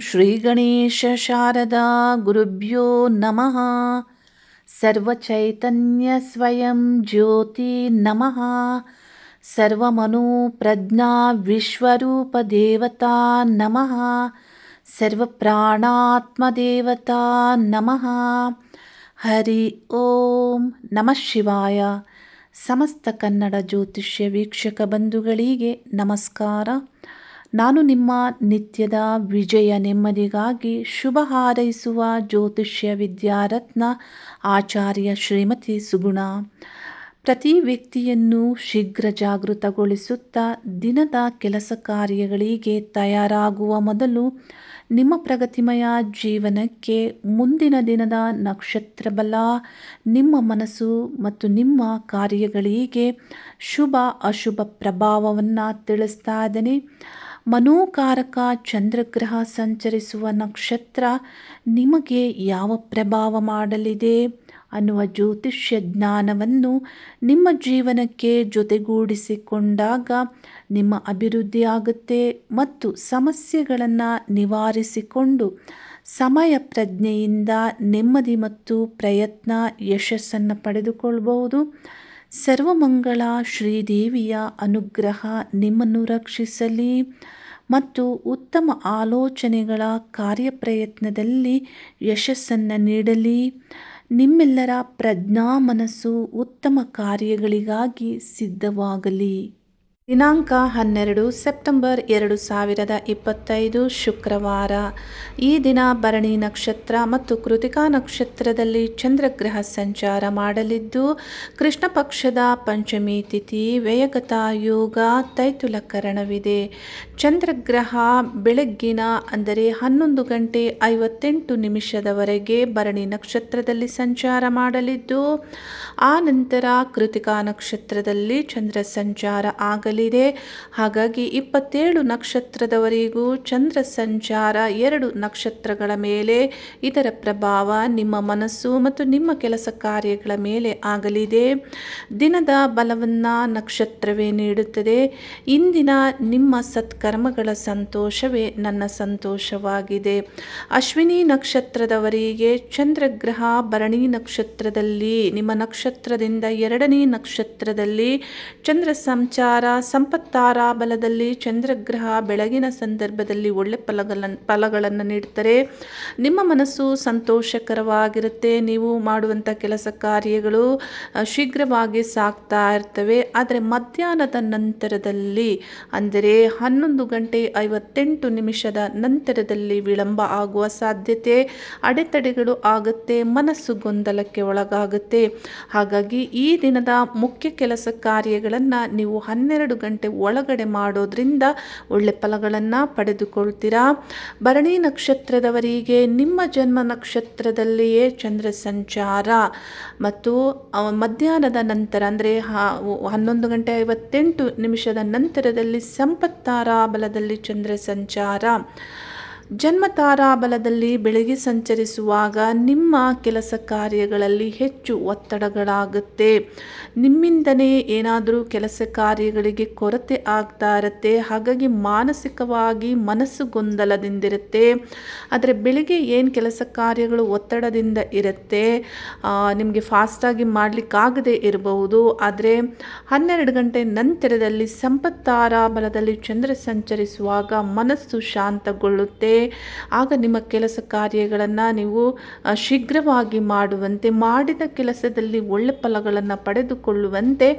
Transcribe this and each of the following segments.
ಶ್ರೀಗಣೇಶ ಶಾರದಾ ಗುರುಭ್ಯೋ ನಮಃ ಸರ್ವಚೈತನ್ಯ ಸ್ವಯಂ ಜ್ಯೋತಿ ನಮಃ ಸರ್ವಮನು ಪ್ರಜ್ಞಾ ವಿಶ್ವರೂಪ ದೇವತಾ ನಮಃ ಸರ್ವಪ್ರಾಣಾತ್ಮ ದೇವತಾ ನಮಃ ಹರಿ ಓಂ ನಮಃ ಶಿವಾಯ ಸಮಸ್ತ ಕನ್ನಡ ಜ್ಯೋತಿಷ್ಯ ವೀಕ್ಷಕ ಬಂಧುಗಳಿಗೆ ನಮಸ್ಕಾರ ನಾನು ನಿಮ್ಮ ನಿತ್ಯದ ವಿಜಯ ನೆಮ್ಮದಿಗಾಗಿ ಶುಭ ಹಾರೈಸುವ ಜ್ಯೋತಿಷ್ಯ ವಿದ್ಯಾರತ್ನ ಆಚಾರ್ಯ ಶ್ರೀಮತಿ ಸುಗುಣ. ಪ್ರತಿ ವ್ಯಕ್ತಿಯನ್ನು ಶೀಘ್ರ ಜಾಗೃತಗೊಳಿಸುತ್ತಾ ದಿನದ ಕೆಲಸ ಕಾರ್ಯಗಳಿಗೆ ತಯಾರಾಗುವ ಮೊದಲು ನಿಮ್ಮ ಪ್ರಗತಿಮಯ ಜೀವನಕ್ಕೆ ಮುಂದಿನ ದಿನದ ನಕ್ಷತ್ರ ಬಲ, ನಿಮ್ಮ ಮನಸ್ಸು ಮತ್ತು ನಿಮ್ಮ ಕಾರ್ಯಗಳಿಗೆ ಶುಭ ಅಶುಭ ಪ್ರಭಾವವನ್ನು ತಿಳಿಸ್ತಾ ಇದ್ದೇನೆ. ಮನೋಕಾರಕ ಚಂದ್ರಗ್ರಹ ಸಂಚರಿಸುವ ನಕ್ಷತ್ರ ನಿಮಗೆ ಯಾವ ಪ್ರಭಾವ ಮಾಡಲಿದೆ? ಅನ್ನುವ ಜ್ಯೋತಿಷ್ಯ ಜ್ಞಾನವನ್ನು ನಿಮ್ಮ ಜೀವನಕ್ಕೆ ಜೊತೆಗೂಡಿಸಿಕೊಂಡಾಗ ನಿಮ್ಮ ಅಭಿವೃದ್ಧಿ ಆಗುತ್ತೆ ಮತ್ತು ಸಮಸ್ಯೆಗಳನ್ನು ನಿವಾರಿಸಿಕೊಂಡು ಸಮಯ ಪ್ರಜ್ಞೆಯಿಂದ ನೆಮ್ಮದಿ ಮತ್ತು ಪ್ರಯತ್ನ ಯಶಸ್ಸನ್ನು ಪಡೆದುಕೊಳ್ಳಬಹುದು ಸರ್ವಮಂಗಳ ಶ್ರೀದೇವಿಯ ಅನುಗ್ರಹ ನಿಮ್ಮನ್ನು ರಕ್ಷಿಸಲಿ. ಮತ್ತು ಉತ್ತಮ ಆಲೋಚನೆಗಳ ಕಾರ್ಯಪ್ರಯತ್ನದಲ್ಲಿ ಯಶಸ್ಸನ್ನು ನೀಡಲಿ. ನಿಮ್ಮೆಲ್ಲರ ಪ್ರಜ್ಞಾ ಮನಸ್ಸು ಉತ್ತಮ ಕಾರ್ಯಗಳಿಗಾಗಿ ಸಿದ್ಧವಾಗಲಿ. ದಿನಾಂಕ ಹನ್ನೆರಡು ಸೆಪ್ಟೆಂಬರ್ ಎರಡು ಸಾವಿರದ ಇಪ್ಪತ್ತೈದು ಶುಕ್ರವಾರ. ಈ ದಿನ ಭರಣಿ ನಕ್ಷತ್ರ ಮತ್ತು ಕೃತಿಕಾ ನಕ್ಷತ್ರದಲ್ಲಿ ಚಂದ್ರಗ್ರಹ ಸಂಚಾರ ಮಾಡಲಿದ್ದು, ಕೃಷ್ಣ ಪಕ್ಷದ ಪಂಚಮಿ ತಿಥಿ, ವ್ಯಯಗತ ಯೋಗ, ತೈತುಲಕರಣವಿದೆ. ಚಂದ್ರಗ್ರಹ ಬೆಳಗ್ಗಿನ ಅಂದರೆ ಹನ್ನೊಂದು ಗಂಟೆ ಐವತ್ತೆಂಟು ನಿಮಿಷದವರೆಗೆ ಭರಣಿ ನಕ್ಷತ್ರದಲ್ಲಿ ಸಂಚಾರ ಮಾಡಲಿದ್ದು, ಆ ನಂತರ ಕೃತಿಕಾ ನಕ್ಷತ್ರದಲ್ಲಿ ಚಂದ್ರ ಸಂಚಾರ ಆಗಲಿದೆ ಹಾಗಾಗಿ ಇಪ್ಪತ್ತೇಳು ನಕ್ಷತ್ರದವರೆಗೂ ಚಂದ್ರ ಸಂಚಾರ ಎರಡು ನಕ್ಷತ್ರಗಳ ಮೇಲೆ. ಇದರ ಪ್ರಭಾವ ನಿಮ್ಮ ಮನಸ್ಸು ಮತ್ತು ನಿಮ್ಮ ಕೆಲಸ ಕಾರ್ಯಗಳ ಮೇಲೆ ಆಗಲಿದೆ. ದಿನದ ಬಲವನ್ನು ನಕ್ಷತ್ರವೇ ನೀಡುತ್ತದೆ. ಇಂದಿನ ನಿಮ್ಮ ಸತ್ಕರ್ಮಗಳ ಸಂತೋಷವೇ ನನ್ನ ಸಂತೋಷವಾಗಿದೆ. ಅಶ್ವಿನಿ ನಕ್ಷತ್ರದವರಿಗೆ ಚಂದ್ರಗ್ರಹ ಭರಣಿ ನಕ್ಷತ್ರದಲ್ಲಿ, ನಿಮ್ಮ ನಕ್ಷತ್ರದಿಂದ ಎರಡನೇ ನಕ್ಷತ್ರದಲ್ಲಿ ಚಂದ್ರ ಸಂಚಾರ ಸಂಪತ್ತಾರ ಬಲದಲ್ಲಿ ಚಂದ್ರಗ್ರಹ ಬೆಳಗಿನ ಸಂದರ್ಭದಲ್ಲಿ ಒಳ್ಳೆ ಫಲಗಳನ್ನು ಫಲಗಳನ್ನು ನೀಡ್ತಾರೆ ನಿಮ್ಮ ಮನಸ್ಸು ಸಂತೋಷಕರವಾಗಿರುತ್ತೆ. ನೀವು ಮಾಡುವಂಥ ಕೆಲಸ ಕಾರ್ಯಗಳು ಶೀಘ್ರವಾಗಿ ಸಾಗ್ತಾ ಇರ್ತವೆ. ಆದರೆ ಮಧ್ಯಾಹ್ನದ ನಂತರದಲ್ಲಿ, ಅಂದರೆ ಹನ್ನೊಂದು ಗಂಟೆ ಐವತ್ತೆಂಟು ನಿಮಿಷದ ನಂತರದಲ್ಲಿ ವಿಳಂಬ ಆಗುವ ಸಾಧ್ಯತೆ, ಅಡೆತಡೆಗಳು ಆಗುತ್ತೆ, ಮನಸ್ಸು ಗೊಂದಲಕ್ಕೆ ಒಳಗಾಗುತ್ತೆ. ಹಾಗಾಗಿ ಈ ದಿನದ ಮುಖ್ಯ ಕೆಲಸ ಕಾರ್ಯಗಳನ್ನು ನೀವು ಹನ್ನೆರಡು ಗಂಟೆ ಒಳಗಡೆ ಮಾಡೋದ್ರಿಂದ ಒಳ್ಳೆ ಫಲಗಳನ್ನು ಪಡೆದುಕೊಳ್ತೀರಾ? ಭರಣಿ ನಕ್ಷತ್ರದವರಿಗೆ ನಿಮ್ಮ ಜನ್ಮ ನಕ್ಷತ್ರದಲ್ಲಿಯೇ ಚಂದ್ರ ಸಂಚಾರ. ಮತ್ತು ಮಧ್ಯಾಹ್ನದ ನಂತರ ಅಂದರೆ ಹನ್ನೊಂದು ಗಂಟೆ ಐವತ್ತೆಂಟು ನಿಮಿಷದ ನಂತರದಲ್ಲಿ ಸಂಪತ್ತಾರ ಬಲದಲ್ಲಿ ಚಂದ್ರ ಸಂಚಾರ. ಜನ್ಮ ತಾರಾಬಲದಲ್ಲಿ ಬೆಳಗ್ಗೆ ಸಂಚರಿಸುವಾಗ ನಿಮ್ಮ ಕೆಲಸ ಕಾರ್ಯಗಳಲ್ಲಿ ಹೆಚ್ಚು ಒತ್ತಡಗಳಾಗುತ್ತೆ. ನಿಮ್ಮಿಂದನೇ ಏನಾದರೂ ಕೆಲಸ ಕಾರ್ಯಗಳಿಗೆ ಕೊರತೆ ಆಗ್ತಾ ಇರುತ್ತೆ, ಹಾಗಾಗಿ ಮಾನಸಿಕವಾಗಿ ಮನಸ್ಸು ಗೊಂದಲದಿಂದಿರುತ್ತೆ. ಆದರೆ ಬೆಳಿಗ್ಗೆ ಏನು ಕೆಲಸ ಕಾರ್ಯಗಳು ಒತ್ತಡದಿಂದ ಇರುತ್ತೆ ನಿಮಗೆ ಫಾಸ್ಟಾಗಿ ಮಾಡಲಿಕ್ಕಾಗದೇ ಇರಬಹುದು. ಆದರೆ ಹನ್ನೆರಡು ಗಂಟೆ ನಂತರದಲ್ಲಿ ಸಂಪತ್ತಾರ ಬಲದಲ್ಲಿ ಚಂದ್ರ ಸಂಚರಿಸುವಾಗ ಮನಸ್ಸು ಶಾಂತಗೊಳ್ಳುತ್ತೆ. ಆಗ ನಿಮ್ಮ ಕೆಲಸ ಕಾರ್ಯಗಳನ್ನು ನೀವು ಶೀಘ್ರವಾಗಿ ಮಾಡುವಂತೆ, ಮಾಡಿದ ಕೆಲಸದಲ್ಲಿ ಒಳ್ಳೆ ಫಲಗಳನ್ನು ಪಡೆದುಕೊಳ್ಳುವಂತೆ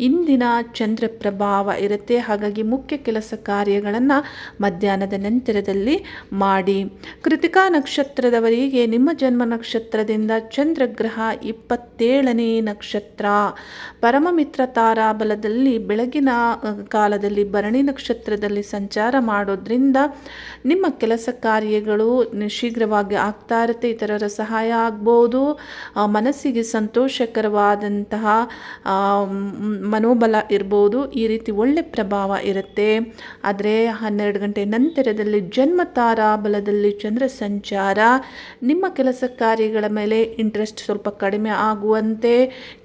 ಇಂದಿನ ಚಂದ್ರ ಪ್ರಭಾವ ಇರುತ್ತೆ. ಹಾಗಾಗಿ ಮುಖ್ಯ ಕೆಲಸ ಕಾರ್ಯಗಳನ್ನು ಮಧ್ಯಾಹ್ನದ ನಂತರದಲ್ಲಿ ಮಾಡಿ. ಕೃತಿಕಾ ನಕ್ಷತ್ರದವರಿಗೆ ನಿಮ್ಮ ಜನ್ಮ ನಕ್ಷತ್ರದಿಂದ ಚಂದ್ರಗ್ರಹ ಇಪ್ಪತ್ತೇಳನೇ ನಕ್ಷತ್ರ. ಪರಮಮಿತ್ರ ತಾರಾಬಲದಲ್ಲಿ ಬೆಳಗಿನ ಕಾಲದಲ್ಲಿ ಭರಣಿ ನಕ್ಷತ್ರದಲ್ಲಿ ಸಂಚಾರ ಮಾಡೋದ್ರಿಂದ ನಿಮ್ಮ ಕೆಲಸ ಕಾರ್ಯಗಳು ಶೀಘ್ರವಾಗಿ ಆಗ್ತಾ ಇರುತ್ತೆ, ಇತರರ ಸಹಾಯ ಆಗ್ಬೋದು. ಮನಸ್ಸಿಗೆ ಸಂತೋಷಕರವಾದಂತಹ ಮನೋಬಲ ಇರ್ಬೋದು, ಈ ರೀತಿ ಒಳ್ಳೆ ಪ್ರಭಾವ ಇರುತ್ತೆ. ಆದರೆ ಹನ್ನೆರಡು ಗಂಟೆ ನಂತರದಲ್ಲಿ ಜನ್ಮ ತಾರಾ ಬಲದಲ್ಲಿ ಚಂದ್ರ ಸಂಚಾರ. ನಿಮ್ಮ ಕೆಲಸ ಕಾರ್ಯಗಳ ಮೇಲೆ ಇಂಟ್ರೆಸ್ಟ್ ಸ್ವಲ್ಪ ಕಡಿಮೆ ಆಗುವಂತೆ,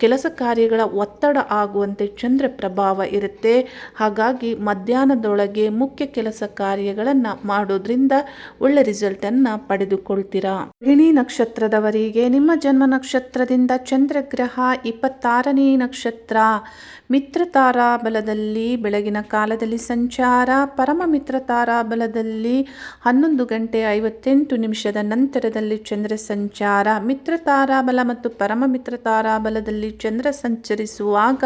ಕೆಲಸ ಕಾರ್ಯಗಳ ಒತ್ತಡ ಆಗುವಂತೆ ಚಂದ್ರ ಪ್ರಭಾವ ಇರುತ್ತೆ. ಹಾಗಾಗಿ ಮಧ್ಯಾಹ್ನದೊಳಗೆ ಮುಖ್ಯ ಕೆಲಸ ಕಾರ್ಯಗಳನ್ನು ಮಾಡೋದ್ರಿಂದ ಒಳ್ಳೆ ರಿಸಲ್ಟನ್ನು ಪಡೆದುಕೊಳ್ತೀರಾ? ಗಿಣಿ ನಕ್ಷತ್ರದವರಿಗೆ ನಿಮ್ಮ ಜನ್ಮ ನಕ್ಷತ್ರದಿಂದ ಚಂದ್ರಗ್ರಹ ಇಪ್ಪತ್ತಾರನೇ ನಕ್ಷತ್ರ. ಮಿತ್ರ ತಾರಾ ಬಲದಲ್ಲಿ ಬೆಳಗಿನ ಕಾಲದಲ್ಲಿ ಸಂಚಾರ, ಪರಮ ಮಿತ್ರ ತಾರಾ ಬಲದಲ್ಲಿ ಹನ್ನೊಂದು ಗಂಟೆ ಐವತ್ತೆಂಟು ನಿಮಿಷದ ನಂತರದಲ್ಲಿ ಚಂದ್ರ ಸಂಚಾರ ಮಿತ್ರ ತಾರಾಬಲ ಮತ್ತು ಪರಮ ಮಿತ್ರ ತಾರಾಬಲದಲ್ಲಿ ಚಂದ್ರ ಸಂಚರಿಸುವಾಗ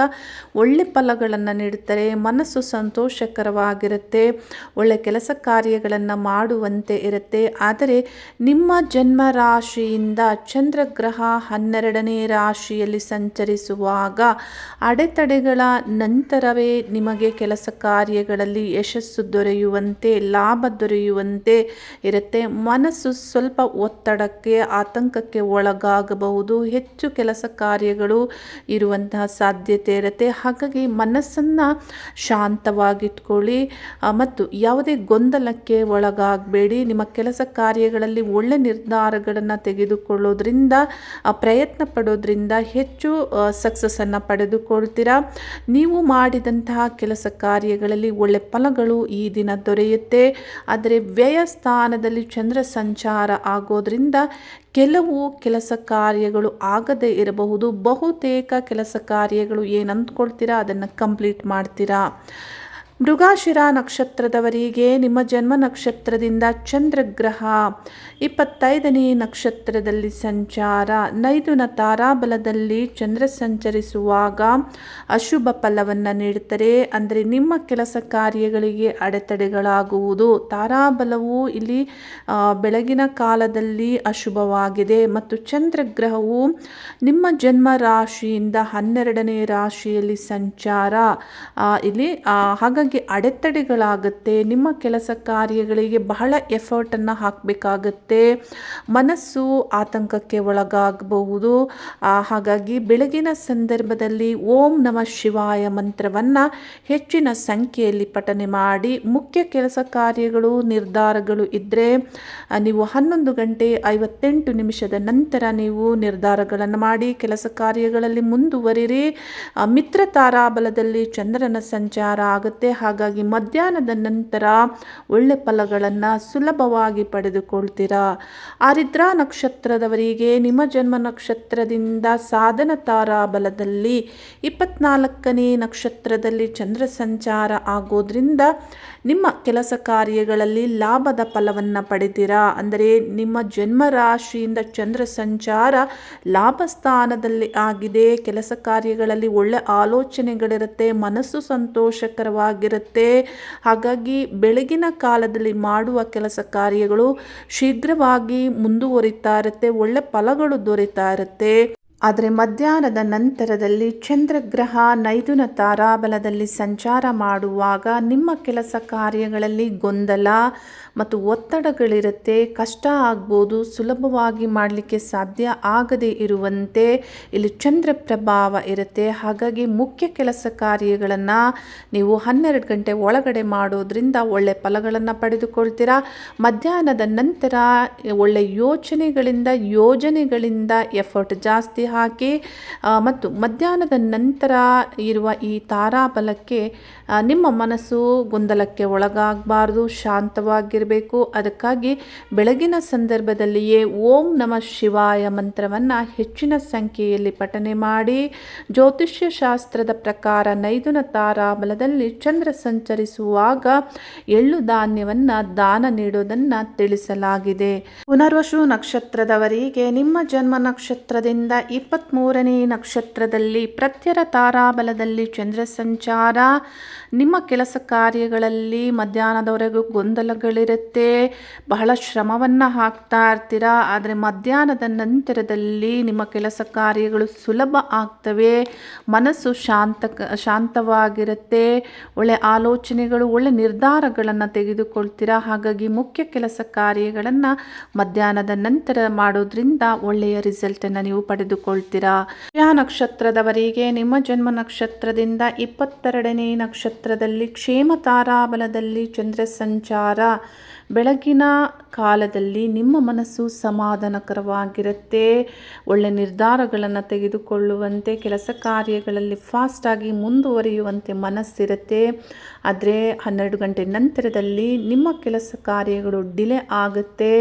ಒಳ್ಳೆ ಫಲಗಳನ್ನು ನೀಡುತ್ತಾರೆ, ಮನಸ್ಸು ಸಂತೋಷಕರವಾಗಿರುತ್ತೆ, ಒಳ್ಳೆ ಕೆಲಸ ಕಾರ್ಯಗಳನ್ನು ಮಾಡುವಂತೆ ಇರುತ್ತೆ. ಆದರೆ ನಿಮ್ಮ ಜನ್ಮ ರಾಶಿಯಿಂದ ಚಂದ್ರಗ್ರಹ ಹನ್ನೆರಡನೇ ರಾಶಿಯಲ್ಲಿ ಸಂಚರಿಸುವಾಗ ಅಡೆತಡೆಗಳ ನಂತರವೇ ನಿಮಗೆ ಕೆಲಸ ಕಾರ್ಯಗಳಲ್ಲಿ ಯಶಸ್ಸು ದೊರೆಯುವಂತೆ, ಲಾಭ ದೊರೆಯುವಂತೆ ಇರುತ್ತೆ. ಮನಸ್ಸು ಸ್ವಲ್ಪ ಒತ್ತಡಕ್ಕೆ, ಆತಂಕಕ್ಕೆ ಒಳಗಾಗಬಹುದು. ಹೆಚ್ಚು ಕೆಲಸ ಕಾರ್ಯಗಳು ಇರುವಂತಹ ಸಾಧ್ಯತೆ ಇರುತ್ತೆ. ಹಾಗಾಗಿ ಮನಸ್ಸನ್ನು ಶಾಂತವಾಗಿಟ್ಕೊಳ್ಳಿ. ಮತ್ತು ಯಾವುದೇ ಗೊಂದಲಕ್ಕೆ ಒಳಗಾಗಬೇಡಿ. ನಿಮ್ಮ ಕೆಲಸ ಕಾರ್ಯಗಳಲ್ಲಿ ಒಳ್ಳೆ ನಿರ್ಧಾರಗಳನ್ನು ತೆಗೆದುಕೊಳ್ಳೋದ್ರಿಂದ ಪ್ರಯತ್ನ ಪಡೋದ್ರಿಂದ ಹೆಚ್ಚು ಸಕ್ಸಸ್ಸನ್ನು ಪಡೆದುಕೊಳ್ತೀರಾ? ನೀವು ಮಾಡಿದಂತಹ ಕೆಲಸ ಕಾರ್ಯಗಳಲ್ಲಿ ಒಳ್ಳೆ ಫಲಗಳು ಈ ದಿನ ದೊರೆಯುತ್ತೆ. ಆದರೆ ವ್ಯಯ ಸ್ಥಾನದಲ್ಲಿ ಚಂದ್ರ ಸಂಚಾರ ಆಗೋದ್ರಿಂದ ಕೆಲವು ಕೆಲಸ ಕಾರ್ಯಗಳು ಆಗದೇ ಇರಬಹುದು. ಬಹುತೇಕ ಕೆಲಸ ಕಾರ್ಯಗಳು ಏನು ಅಂದ್ಕೊಳ್ತೀರಾ ಅದನ್ನು ಕಂಪ್ಲೀಟ್ ಮಾಡ್ತೀರಾ? ಮೃಗಾಶಿರ ನಕ್ಷತ್ರದವರಿಗೆ ನಿಮ್ಮ ಜನ್ಮ ನಕ್ಷತ್ರದಿಂದ ಚಂದ್ರಗ್ರಹ. ಇಪ್ಪತ್ತೈದನೇ ನಕ್ಷತ್ರದಲ್ಲಿ ಸಂಚಾರ. ನೈದುನ ತಾರಾಬಲದಲ್ಲಿ ಚಂದ್ರ ಸಂಚರಿಸುವಾಗ ಅಶುಭ ಫಲವನ್ನು ನೀಡುತ್ತಾರೆ ಅಂದರೆ ನಿಮ್ಮ ಕೆಲಸ ಕಾರ್ಯಗಳಿಗೆ ಅಡೆತಡೆಗಳಾಗುವುದು. ತಾರಾಬಲವು ಇಲ್ಲಿ ಬೆಳಗಿನ ಕಾಲದಲ್ಲಿ ಅಶುಭವಾಗಿದೆ. ಮತ್ತು ಚಂದ್ರಗ್ರಹವು ನಿಮ್ಮ ಜನ್ಮ ರಾಶಿಯಿಂದ ಹನ್ನೆರಡನೇ ರಾಶಿಯಲ್ಲಿ ಸಂಚಾರ. ಇಲ್ಲಿ ಆ, ಹಾಗಾಗಿ ಅಡೆತಡೆಗಳಾಗುತ್ತೆ, ನಿಮ್ಮ ಕೆಲಸ ಕಾರ್ಯಗಳಿಗೆ ಬಹಳ ಎಫರ್ಟನ್ನು ಹಾಕಬೇಕಾಗತ್ತೆ. ಮನಸ್ಸು ಆತಂಕಕ್ಕೆ ಒಳಗಾಗಬಹುದು. ಹಾಗಾಗಿ ಬೆಳಗಿನ ಸಂದರ್ಭದಲ್ಲಿ ಓಂ ನಮ ಶಿವಾಯ ಮಂತ್ರವನ್ನು ಹೆಚ್ಚಿನ ಸಂಖ್ಯೆಯಲ್ಲಿ ಪಠನೆ ಮಾಡಿ, ಮುಖ್ಯ ಕೆಲಸ ಕಾರ್ಯಗಳು, ನಿರ್ಧಾರಗಳು ಇದ್ದರೆ ನೀವು ಹನ್ನೊಂದು ಗಂಟೆ ಐವತ್ತೆಂಟು ನಿಮಿಷದ ನಂತರ ನೀವು ನಿರ್ಧಾರಗಳನ್ನು ಮಾಡಿ, ಕೆಲಸ ಕಾರ್ಯಗಳಲ್ಲಿ ಮುಂದುವರಿರಿ. ಮಿತ್ರ ತಾರಾಬಲದಲ್ಲಿ ಚಂದ್ರನ ಸಂಚಾರ ಆಗುತ್ತೆ. ಹಾಗಾಗಿ ಮಧ್ಯಾಹ್ನದ ನಂತರ ಒಳ್ಳೆ ಫಲಗಳನ್ನು ಸುಲಭವಾಗಿ ಪಡೆದುಕೊಳ್ತೀರಾ? ಆರಿದ್ರಾ ನಕ್ಷತ್ರದವರಿಗೆ ನಿಮ್ಮ ಜನ್ಮ ನಕ್ಷತ್ರದಿಂದ ಸಾಧನ ತಾರಾಬಲದಲ್ಲಿ ಇಪ್ಪತ್ನಾಲ್ಕನೇ ನಕ್ಷತ್ರದಲ್ಲಿ ಚಂದ್ರ ಸಂಚಾರ ಆಗೋದ್ರಿಂದ ನಿಮ್ಮ ಕೆಲಸ ಕಾರ್ಯಗಳಲ್ಲಿ ಲಾಭದ ಫಲವನ್ನು ಪಡಿತೀರಾ ಅಂದರೆ ನಿಮ್ಮ ಜನ್ಮ ರಾಶಿಯಿಂದ ಚಂದ್ರ ಸಂಚಾರ ಲಾಭ ಸ್ಥಾನದಲ್ಲಿ ಆಗಿದೆ, ಕೆಲಸ ಕಾರ್ಯಗಳಲ್ಲಿ ಒಳ್ಳೆ ಆಲೋಚನೆಗಳಿರುತ್ತೆ, ಮನಸ್ಸು ಸಂತೋಷಕರವಾಗಿರುತ್ತೆ ಹಾಗಾಗಿ ಬೆಳಗಿನ ಕಾಲದಲ್ಲಿ ಮಾಡುವ ಕೆಲಸ ಕಾರ್ಯಗಳು ಶೀಘ್ರವಾಗಿ ಮುಂದುವರಿತಾ ಇರುತ್ತೆ, ಒಳ್ಳೆ ಫಲಗಳು ದೊರೀತಾ ಇರುತ್ತೆ. ಆದರೆ ಮಧ್ಯಾಹ್ನದ ನಂತರದಲ್ಲಿ ಚಂದ್ರಗ್ರಹ ನೈದುನ ತಾರಾಬಲದಲ್ಲಿ ಸಂಚಾರ ಮಾಡುವಾಗ ನಿಮ್ಮ ಕೆಲಸ ಕಾರ್ಯಗಳಲ್ಲಿ ಗೊಂದಲ ಮತ್ತು ಒತ್ತಡಗಳಿರುತ್ತೆ, ಕಷ್ಟ ಆಗ್ಬೋದು, ಸುಲಭವಾಗಿ ಮಾಡಲಿಕ್ಕೆ ಸಾಧ್ಯ ಆಗದೇ ಇರುವಂತೆ ಇಲ್ಲಿ ಚಂದ್ರ ಪ್ರಭಾವ ಇರುತ್ತೆ. ಹಾಗಾಗಿ ಮುಖ್ಯ ಕೆಲಸ ಕಾರ್ಯಗಳನ್ನು ನೀವು ಹನ್ನೆರಡು ಗಂಟೆ ಒಳಗಡೆ ಮಾಡೋದ್ರಿಂದ ಒಳ್ಳೆ ಫಲಗಳನ್ನು ಪಡೆದುಕೊಳ್ತೀರಾ? ಮಧ್ಯಾಹ್ನದ ನಂತರ ಒಳ್ಳೆ ಯೋಚನೆಗಳಿಂದ, ಯೋಜನೆಗಳಿಂದ ಎಫರ್ಟ್ ಜಾಸ್ತಿ ಹಾಕಿ ಮತ್ತು ಮಧ್ಯಾಹ್ನದ ನಂತರ ಇರುವ ಈ ತಾರಾಬಲಕ್ಕೆ ನಿಮ್ಮ ಮನಸ್ಸು ಗೊಂದಲಕ್ಕೆ ಒಳಗಾಗಬಾರ್ದು, ಶಾಂತವಾಗಿರಬೇಕು. ಅದಕ್ಕಾಗಿ ಬೆಳಗಿನ ಸಂದರ್ಭದಲ್ಲಿಯೇ ಓಂ ನಮ ಶಿವಾಯ ಮಂತ್ರವನ್ನು ಹೆಚ್ಚಿನ ಸಂಖ್ಯೆಯಲ್ಲಿ ಪಠನೆ ಮಾಡಿ, ಜ್ಯೋತಿಷ್ಯ ಶಾಸ್ತ್ರದ ಪ್ರಕಾರ ನೈದುನ ತಾರಾಬಲದಲ್ಲಿ ಚಂದ್ರ ಸಂಚರಿಸುವಾಗ ಎಳ್ಳು ಧಾನ್ಯವನ್ನು ದಾನ ನೀಡೋದನ್ನು ತಿಳಿಸಲಾಗಿದೆ. ಪುನರ್ವಸು ನಕ್ಷತ್ರದವರಿಗೆ ನಿಮ್ಮ ಜನ್ಮ ನಕ್ಷತ್ರದಿಂದ ಇಪ್ಪತ್ತ್ಮೂರನೇ ನಕ್ಷತ್ರದಲ್ಲಿ ಪ್ರತ್ಯರ ತಾರಾಬಲದಲ್ಲಿ ಚಂದ್ರ ಸಂಚಾರ, ನಿಮ್ಮ ಕೆಲಸ ಕಾರ್ಯಗಳಲ್ಲಿ ಮಧ್ಯಾಹ್ನದವರೆಗೂ ಗೊಂದಲಗಳಿರುತ್ತೆ ಬಹಳ ಶ್ರಮವನ್ನು ಹಾಕ್ತಾ ಇರ್ತೀರಾ? ಆದರೆ ಮಧ್ಯಾಹ್ನದ ನಂತರದಲ್ಲಿ ನಿಮ್ಮ ಕೆಲಸ ಕಾರ್ಯಗಳು ಸುಲಭ ಆಗ್ತವೆ. ಮನಸ್ಸು ಶಾಂತ ಶಾಂತವಾಗಿರುತ್ತೆ. ಒಳ್ಳೆ ಆಲೋಚನೆಗಳು, ಒಳ್ಳೆ ನಿರ್ಧಾರಗಳನ್ನು ತೆಗೆದುಕೊಳ್ತೀರಾ? ಹಾಗಾಗಿ ಮುಖ್ಯ ಕೆಲಸ ಕಾರ್ಯಗಳನ್ನು ಮಧ್ಯಾಹ್ನದ ನಂತರ ಮಾಡೋದ್ರಿಂದ ಒಳ್ಳೆಯ ರಿಸಲ್ಟನ್ನು ನೀವು ಪಡೆದುಕೊಳ್ತೀರಾ? ನಕ್ಷತ್ರದವರಿಗೆ ನಿಮ್ಮ ಜನ್ಮ ನಕ್ಷತ್ರದಿಂದ ಇಪ್ಪತ್ತೆರಡನೇ ನಕ್ಷತ್ರದಲ್ಲಿ ಕ್ಷೇಮ ತಾರಾಬಲದಲ್ಲಿ ಚಂದ್ರ ಸಂಚಾರ. ಬೆಳಗಿನ ಕಾಲದಲ್ಲಿ ನಿಮ್ಮ ಮನಸ್ಸು ಸಮಾಧಾನಕರವಾಗಿರುತ್ತೆ. ಒಳ್ಳೆ ನಿರ್ಧಾರಗಳನ್ನು ತೆಗೆದುಕೊಳ್ಳುವಂತೆ, ಕೆಲಸ ಕಾರ್ಯಗಳಲ್ಲಿ ಫಾಸ್ಟಾಗಿ ಮುಂದುವರಿಯುವಂತೆ ಮನಸ್ಸಿರುತ್ತೆ. ಆದರೆ ಹನ್ನೆರಡು ಗಂಟೆ ನಂತರದಲ್ಲಿ ನಿಮ್ಮ ಕೆಲಸ ಕಾರ್ಯಗಳು ಡಿಲೇ ಆಗುತ್ತೆ.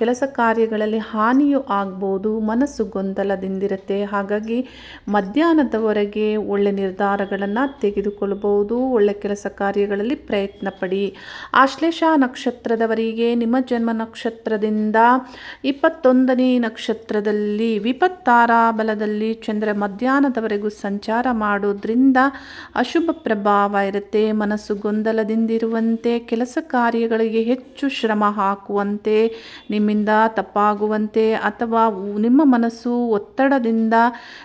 ಕೆಲಸ ಕಾರ್ಯಗಳಲ್ಲಿ ಹಾನಿಯೂ ಆಗ್ಬೋದು, ಮನಸ್ಸು ಗೊಂದಲದಿಂದಿರುತ್ತೆ. ಹಾಗಾಗಿ ಮಧ್ಯಾಹ್ನದವರೆಗೆ ಒಳ್ಳೆ ನಿರ್ಧಾರಗಳನ್ನು ತೆಗೆದುಕೊಳ್ಳಬಹುದು ಒಳ್ಳೆ ಕೆಲಸ ಕಾರ್ಯಗಳಲ್ಲಿ ಪ್ರಯತ್ನ ಪಡಿ ಆಶ್ಲೇಷ ನಕ್ಷತ್ರದವರಿಗೆ ನಿಮ್ಮ ಜನ್ಮ ನಕ್ಷತ್ರದಿಂದ ಇಪ್ಪತ್ತೊಂದನೇ ನಕ್ಷತ್ರದಲ್ಲಿ ವಿಪತ್ತಾರ ಬಲದಲ್ಲಿ ಚಂದ್ರ ಮಧ್ಯಾಹ್ನದವರೆಗೂ ಸಂಚಾರ ಮಾಡೋದ್ರಿಂದ ಅಶುಭ ಪ್ರಭಾವ ಇರುತ್ತೆ. ಮನಸ್ಸು ಗೊಂದಲದಿಂದಿರುವಂತೆ, ಕೆಲಸ ಕಾರ್ಯಗಳಿಗೆ ಹೆಚ್ಚು ಶ್ರಮ ಹಾಕುವಂತೆ, ನಿಮ್ಮಿಂದ ತಪ್ಪಾಗುವಂತೆ ಅಥವಾ ನಿಮ್ಮ ಮನಸ್ಸು ಒತ್ತಡದಿಂದ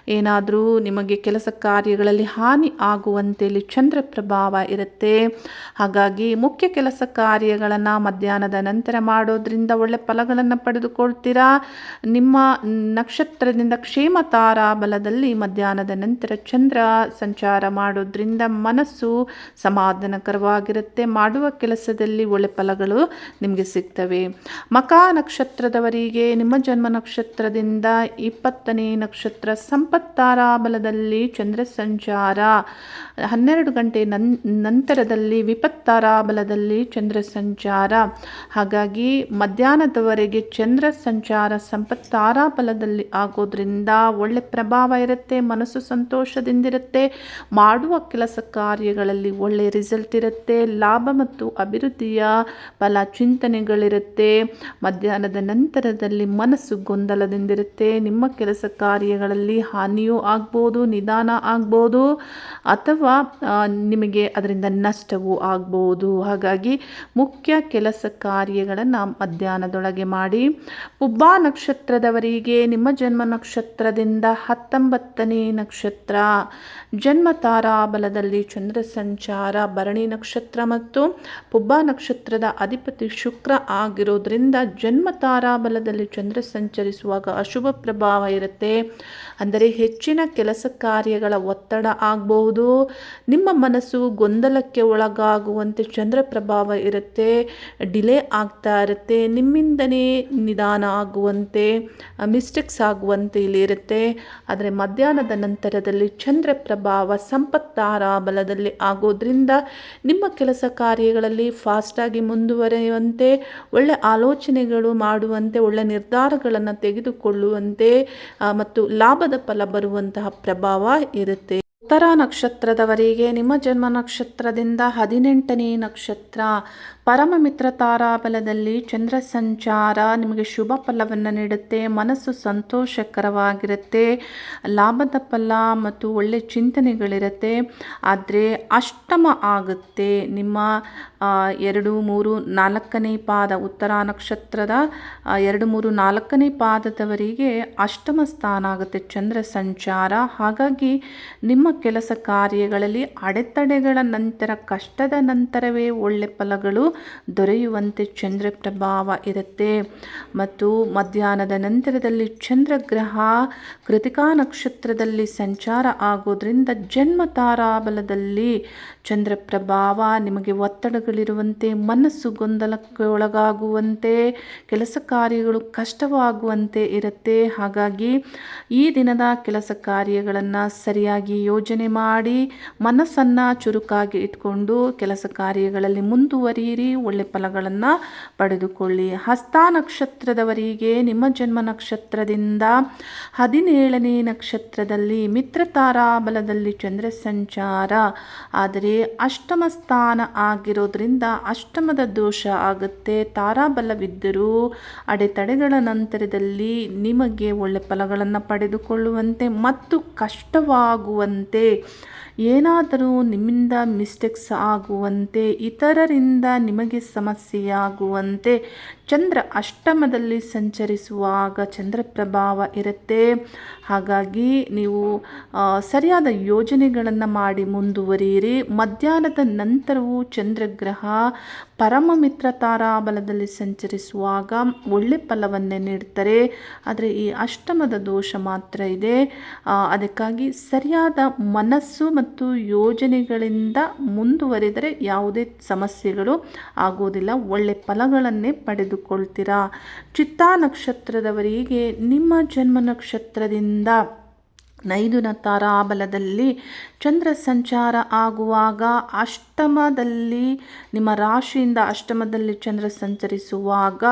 ಏನಾದರೂ ನಿಮಗೆ ಕೆಲಸ ಕಾರ್ಯಗಳಲ್ಲಿ ಹಾನಿ ಆಗುವಂತೆ ಇಲ್ಲಿ ಚಂದ್ರ ಪ್ರಭಾವ ಇರುತ್ತೆ. ಹಾಗಾಗಿ ಮುಖ್ಯ ಕೆಲಸ ಕಾರ್ಯಗಳನ್ನು ಮಧ್ಯಾಹ್ನದ ನಂತರ ಮಾಡೋದ್ರಿಂದ ಒಳ್ಳೆ ಫಲಗಳನ್ನು ಪಡೆದುಕೊಳ್ತೀರಾ? ನಿಮ್ಮ ನಕ್ಷತ್ರದಿಂದ ಕ್ಷೇಮ ತಾರಾ ಬಲದಲ್ಲಿ ಮಧ್ಯಾಹ್ನದ ನಂತರ ಚಂದ್ರ ಸಂಚಾರ ಮಾಡೋದ್ರಿಂದ ಮನಸ್ಸು ಸಮಾಧಾನಕರವಾಗಿರುತ್ತೆ. ಮಾಡುವ ಕೆಲಸದಲ್ಲಿ ಒಳ್ಳೆ ಫಲಗಳು ನಿಮಗೆ ಸಿಗ್ತವೆ. ಮಕ ನಕ್ಷತ್ರದವರಿಗೆ ನಿಮ್ಮ ಜನ್ಮ ನಕ್ಷತ್ರದಿಂದ ಇಪ್ಪತ್ತನೇ ನಕ್ಷತ್ರ ಸಂಪತ್ತಾರಾ ಬಲದಲ್ಲಿ ಚಂದ್ರ ಸಂಚಾರ. ಹನ್ನೆರಡು ಗಂಟೆ ನನ್, ನಂತರದಲ್ಲಿ ವಿಪತ್ತಾರಾ ಬಲದಲ್ಲಿ ಚಂದ್ರ ಸಂಚಾರ. ಹಾಗಾಗಿ ಮಧ್ಯಾಹ್ನದವರೆಗೆ ಚಂದ್ರ ಸಂಚಾರ ಸಂಪತ್ತಾರ ಫಲದಲ್ಲಿ ಆಗೋದ್ರಿಂದ ಒಳ್ಳೆ ಪ್ರಭಾವ ಇರುತ್ತೆ, ಮನಸ್ಸು ಸಂತೋಷದಿಂದಿರುತ್ತೆ, ಮಾಡುವ ಕೆಲಸ ಕಾರ್ಯಗಳಲ್ಲಿ ಒಳ್ಳೆ ರಿಸಲ್ಟ್ ಇರುತ್ತೆ, ಲಾಭ ಮತ್ತು ಅಭಿವೃದ್ಧಿಯ ಫಲ ಚಿಂತನೆಗಳಿರುತ್ತೆ. ಮಧ್ಯಾಹ್ನದ ನಂತರದಲ್ಲಿ ಮನಸ್ಸು ಗೊಂದಲದಿಂದಿರುತ್ತೆ, ನಿಮ್ಮ ಕೆಲಸ ಕಾರ್ಯಗಳಲ್ಲಿ ಹಾನಿಯೂ ಆಗ್ಬೋದು, ನಿಧಾನ ಆಗ್ಬೋದು, ಅಥವಾ ನಿಮಗೆ ಅದರಿಂದ ನಷ್ಟವೂ ಆಗ್ಬೋದು. ಹಾಗಾಗಿ ಮುಖ್ಯ ಕೆಲಸ ಕಾರ್ಯಗಳನ್ನು ಮಧ್ಯಾಹ್ನದೊಳಗೆ ಮಾಡಿ. ಪುಬ್ಬ ನಕ್ಷತ್ರದವರಿಗೆ ನಿಮ್ಮ ಜನ್ಮ ನಕ್ಷತ್ರದಿಂದ ಹತ್ತೊಂಬತ್ತನೇ ನಕ್ಷತ್ರ. ಜನ್ಮ ತಾರಾಬಲದಲ್ಲಿ ಚಂದ್ರ ಸಂಚಾರ, ಭರಣಿ ನಕ್ಷತ್ರ ಮತ್ತು ಪುಬ್ಬಾ ನಕ್ಷತ್ರದ ಅಧಿಪತಿ ಶುಕ್ರ ಆಗಿರೋದ್ರಿಂದ ಜನ್ಮ ತಾರಾಬಲದಲ್ಲಿ ಚಂದ್ರ ಸಂಚರಿಸುವಾಗ ಅಶುಭ ಪ್ರಭಾವ ಇರುತ್ತೆ. ಅಂದರೆ ಹೆಚ್ಚಿನ ಕೆಲಸ ಕಾರ್ಯಗಳ ಒತ್ತಡ ಆಗಬಹುದು. ನಿಮ್ಮ ಮನಸ್ಸು ಗೊಂದಲಕ್ಕೆ ಒಳಗಾಗುವಂತೆ ಚಂದ್ರ ಪ್ರಭಾವ ಇರುತ್ತೆ. ಡಿಲೇ ಆಗ್ತಾ ಇರುತ್ತೆ ನಿಮ್ಮಿಂದನೇ ನಿಧಾನ ಆಗುವಂತೆ ಮಿಸ್ಟೇಕ್ಸ್ ಆಗುವಂತೆ ಇಲ್ಲಿರುತ್ತೆ ಆದರೆ ಮಧ್ಯಾಹ್ನದ ನಂತರದಲ್ಲಿ ಚಂದ್ರ ಪ್ರಭಾವ ಸಂಪತ್ತಾರ ಬಲದಲ್ಲಿ ಆಗೋದ್ರಿಂದ ನಿಮ್ಮ ಕೆಲಸ ಕಾರ್ಯಗಳಲ್ಲಿ ಫಾಸ್ಟಾಗಿ ಮುಂದುವರಿಯುವಂತೆ, ಒಳ್ಳೆ ಆಲೋಚನೆಗಳು ಮಾಡುವಂತೆ, ಒಳ್ಳೆ ನಿರ್ಧಾರಗಳನ್ನು ತೆಗೆದುಕೊಳ್ಳುವಂತೆ ಮತ್ತು ಲಾಭದ ಫಲ ಬರುವಂತಹ ಪ್ರಭಾವ ಇರುತ್ತೆ. ಉತ್ತರ ನಕ್ಷತ್ರದವರಿಗೆ ನಿಮ್ಮ ಜನ್ಮ ನಕ್ಷತ್ರದಿಂದ ಹದಿನೆಂಟನೇ ನಕ್ಷತ್ರ ಪರಮ ಮಿತ್ರ ತಾರಾಬಲದಲ್ಲಿ ಚಂದ್ರ ಸಂಚಾರ ನಿಮಗೆ ಶುಭ ಫಲವನ್ನು ನೀಡುತ್ತೆ, ಮನಸ್ಸು ಸಂತೋಷಕರವಾಗಿರುತ್ತೆ, ಲಾಭದ ಫಲ ಮತ್ತು ಒಳ್ಳೆಯ ಚಿಂತನೆಗಳಿರುತ್ತೆ. ಆದರೆ ಅಷ್ಟಮ ಆಗುತ್ತೆ ನಿಮ್ಮ ಎರಡು, ಮೂರು, ನಾಲ್ಕನೇ ಪಾದ, ಉತ್ತರ ನಕ್ಷತ್ರದ ಎರಡು, ಮೂರು, ನಾಲ್ಕನೇ ಪಾದದವರಿಗೆ ಅಷ್ಟಮ ಸ್ಥಾನ ಆಗುತ್ತೆ ಚಂದ್ರ ಸಂಚಾರ ಹಾಗಾಗಿ ನಿಮ್ಮ ಕೆಲಸ ಕಾರ್ಯಗಳಲ್ಲಿ ಅಡೆತಡೆಗಳ ನಂತರ, ಕಷ್ಟದ ನಂತರವೇ ಒಳ್ಳೆ ಫಲಗಳು ದೊರೆಯುವಂತೆ ಚಂದ್ರ ಪ್ರಭಾವ ಇರುತ್ತೆ. ಮತ್ತು ಮಧ್ಯಾಹ್ನದ ನಂತರದಲ್ಲಿ ಚಂದ್ರಗ್ರಹ ಕೃತಿಕಾ ನಕ್ಷತ್ರದಲ್ಲಿ ಸಂಚಾರ ಆಗೋದ್ರಿಂದ ಜನ್ಮ ತಾರಾಬಲದಲ್ಲಿ ಚಂದ್ರ ಪ್ರಭಾವ ನಿಮಗೆ ಒತ್ತಡಗಳಿರುವಂತೆ, ಮನಸ್ಸು ಗೊಂದಲಕ್ಕೆ ಒಳಗಾಗುವಂತೆ ಕೆಲಸ ಕಾರ್ಯಗಳು ಕಷ್ಟವಾಗುವಂತೆ ಇರುತ್ತೆ. ಹಾಗಾಗಿ ಈ ದಿನದ ಕೆಲಸ ಕಾರ್ಯಗಳನ್ನು ಸರಿಯಾಗಿ ಯೋಜನೆ ಮಾಡಿ ಮನಸ್ಸನ್ನು ಚುರುಕಾಗಿ ಇಟ್ಕೊಂಡು ಕೆಲಸ ಕಾರ್ಯಗಳಲ್ಲಿ ಮುಂದುವರಿಯಿರಿ. ಒಳ್ಳೆ ಫಲಗಳನ್ನು ಪಡೆದುಕೊಳ್ಳಿ. ಹಸ್ತ ನಕ್ಷತ್ರದವರಿಗೆ ನಿಮ್ಮ ಜನ್ಮ ನಕ್ಷತ್ರದಿಂದ ಹದಿನೇಳನೇ ನಕ್ಷತ್ರದಲ್ಲಿ ಮಿತ್ರ ತಾರಾಬಲದಲ್ಲಿ ಚಂದ್ರ ಸಂಚಾರ. ಆದರೆ ಅಷ್ಟಮ ಸ್ಥಾನ ಆಗಿರೋದ್ರಿಂದ ಅಷ್ಟಮದ ದೋಷ ಆಗುತ್ತೆ. ತಾರಾಬಲವಿದ್ದರೂ ಅಡೆತಡೆಗಳ ನಂತರದಲ್ಲಿ ನಿಮಗೆ ಒಳ್ಳೆ ಫಲಗಳನ್ನು ಪಡೆದುಕೊಳ್ಳುವಂತೆ ಮತ್ತು ಕಷ್ಟವಾಗುವಂತೆ ಏನಾದರೂ ನಿಮ್ಮಿಂದ ಮಿಸ್ಟೇಕ್ಸ್ ಆಗುವಂತೆ ಇತರರಿಂದ ನಿಮಗೆ ಸಮಸ್ಯೆಯಾಗುವಂತೆ ಚಂದ್ರ ಅಷ್ಟಮದಲ್ಲಿ ಸಂಚರಿಸುವಾಗ ಚಂದ್ರ ಪ್ರಭಾವ ಇರುತ್ತೆ. ಹಾಗಾಗಿ ನೀವು ಸರಿಯಾದ ಯೋಜನೆಗಳನ್ನು ಮಾಡಿ ಮುಂದುವರಿಯಿರಿ. ಮಧ್ಯಾಹ್ನದ ನಂತರವೂ ಚಂದ್ರಗ್ರಹ ಪರಮ ಮಿತ್ರ ತಾರಾಬಲದಲ್ಲಿ ಸಂಚರಿಸುವಾಗ ಒಳ್ಳೆ ಫಲವನ್ನೇ ನೀಡ್ತಾರೆ. ಆದರೆ ಈ ಅಷ್ಟಮದ ದೋಷ ಮಾತ್ರ ಇದೆ. ಅದಕ್ಕಾಗಿ ಸರಿಯಾದ ಮನಸ್ಸು ಮತ್ತು ಯೋಜನೆಗಳಿಂದ ಮುಂದುವರಿದರೆ ಯಾವುದೇ ಸಮಸ್ಯೆಗಳು ಆಗೋದಿಲ್ಲ ಒಳ್ಳೆ ಫಲಗಳನ್ನೇ ಪಡೆದುಕೊಳ್ತೀರಾ ಚಿತ್ತಾ ನಕ್ಷತ್ರದವರಿಗೆ ನಿಮ್ಮ ಜನ್ಮ ನಕ್ಷತ್ರದಿಂದ ನೈದುನ ತಾರಾಬಲದಲ್ಲಿ ಚಂದ್ರ ಸಂಚಾರ ಆಗುವಾಗ ಅಷ್ಟಮದಲ್ಲಿ, ನಿಮ್ಮ ರಾಶಿಯಿಂದ ಅಷ್ಟಮದಲ್ಲಿ ಚಂದ್ರ ಸಂಚರಿಸುವಾಗ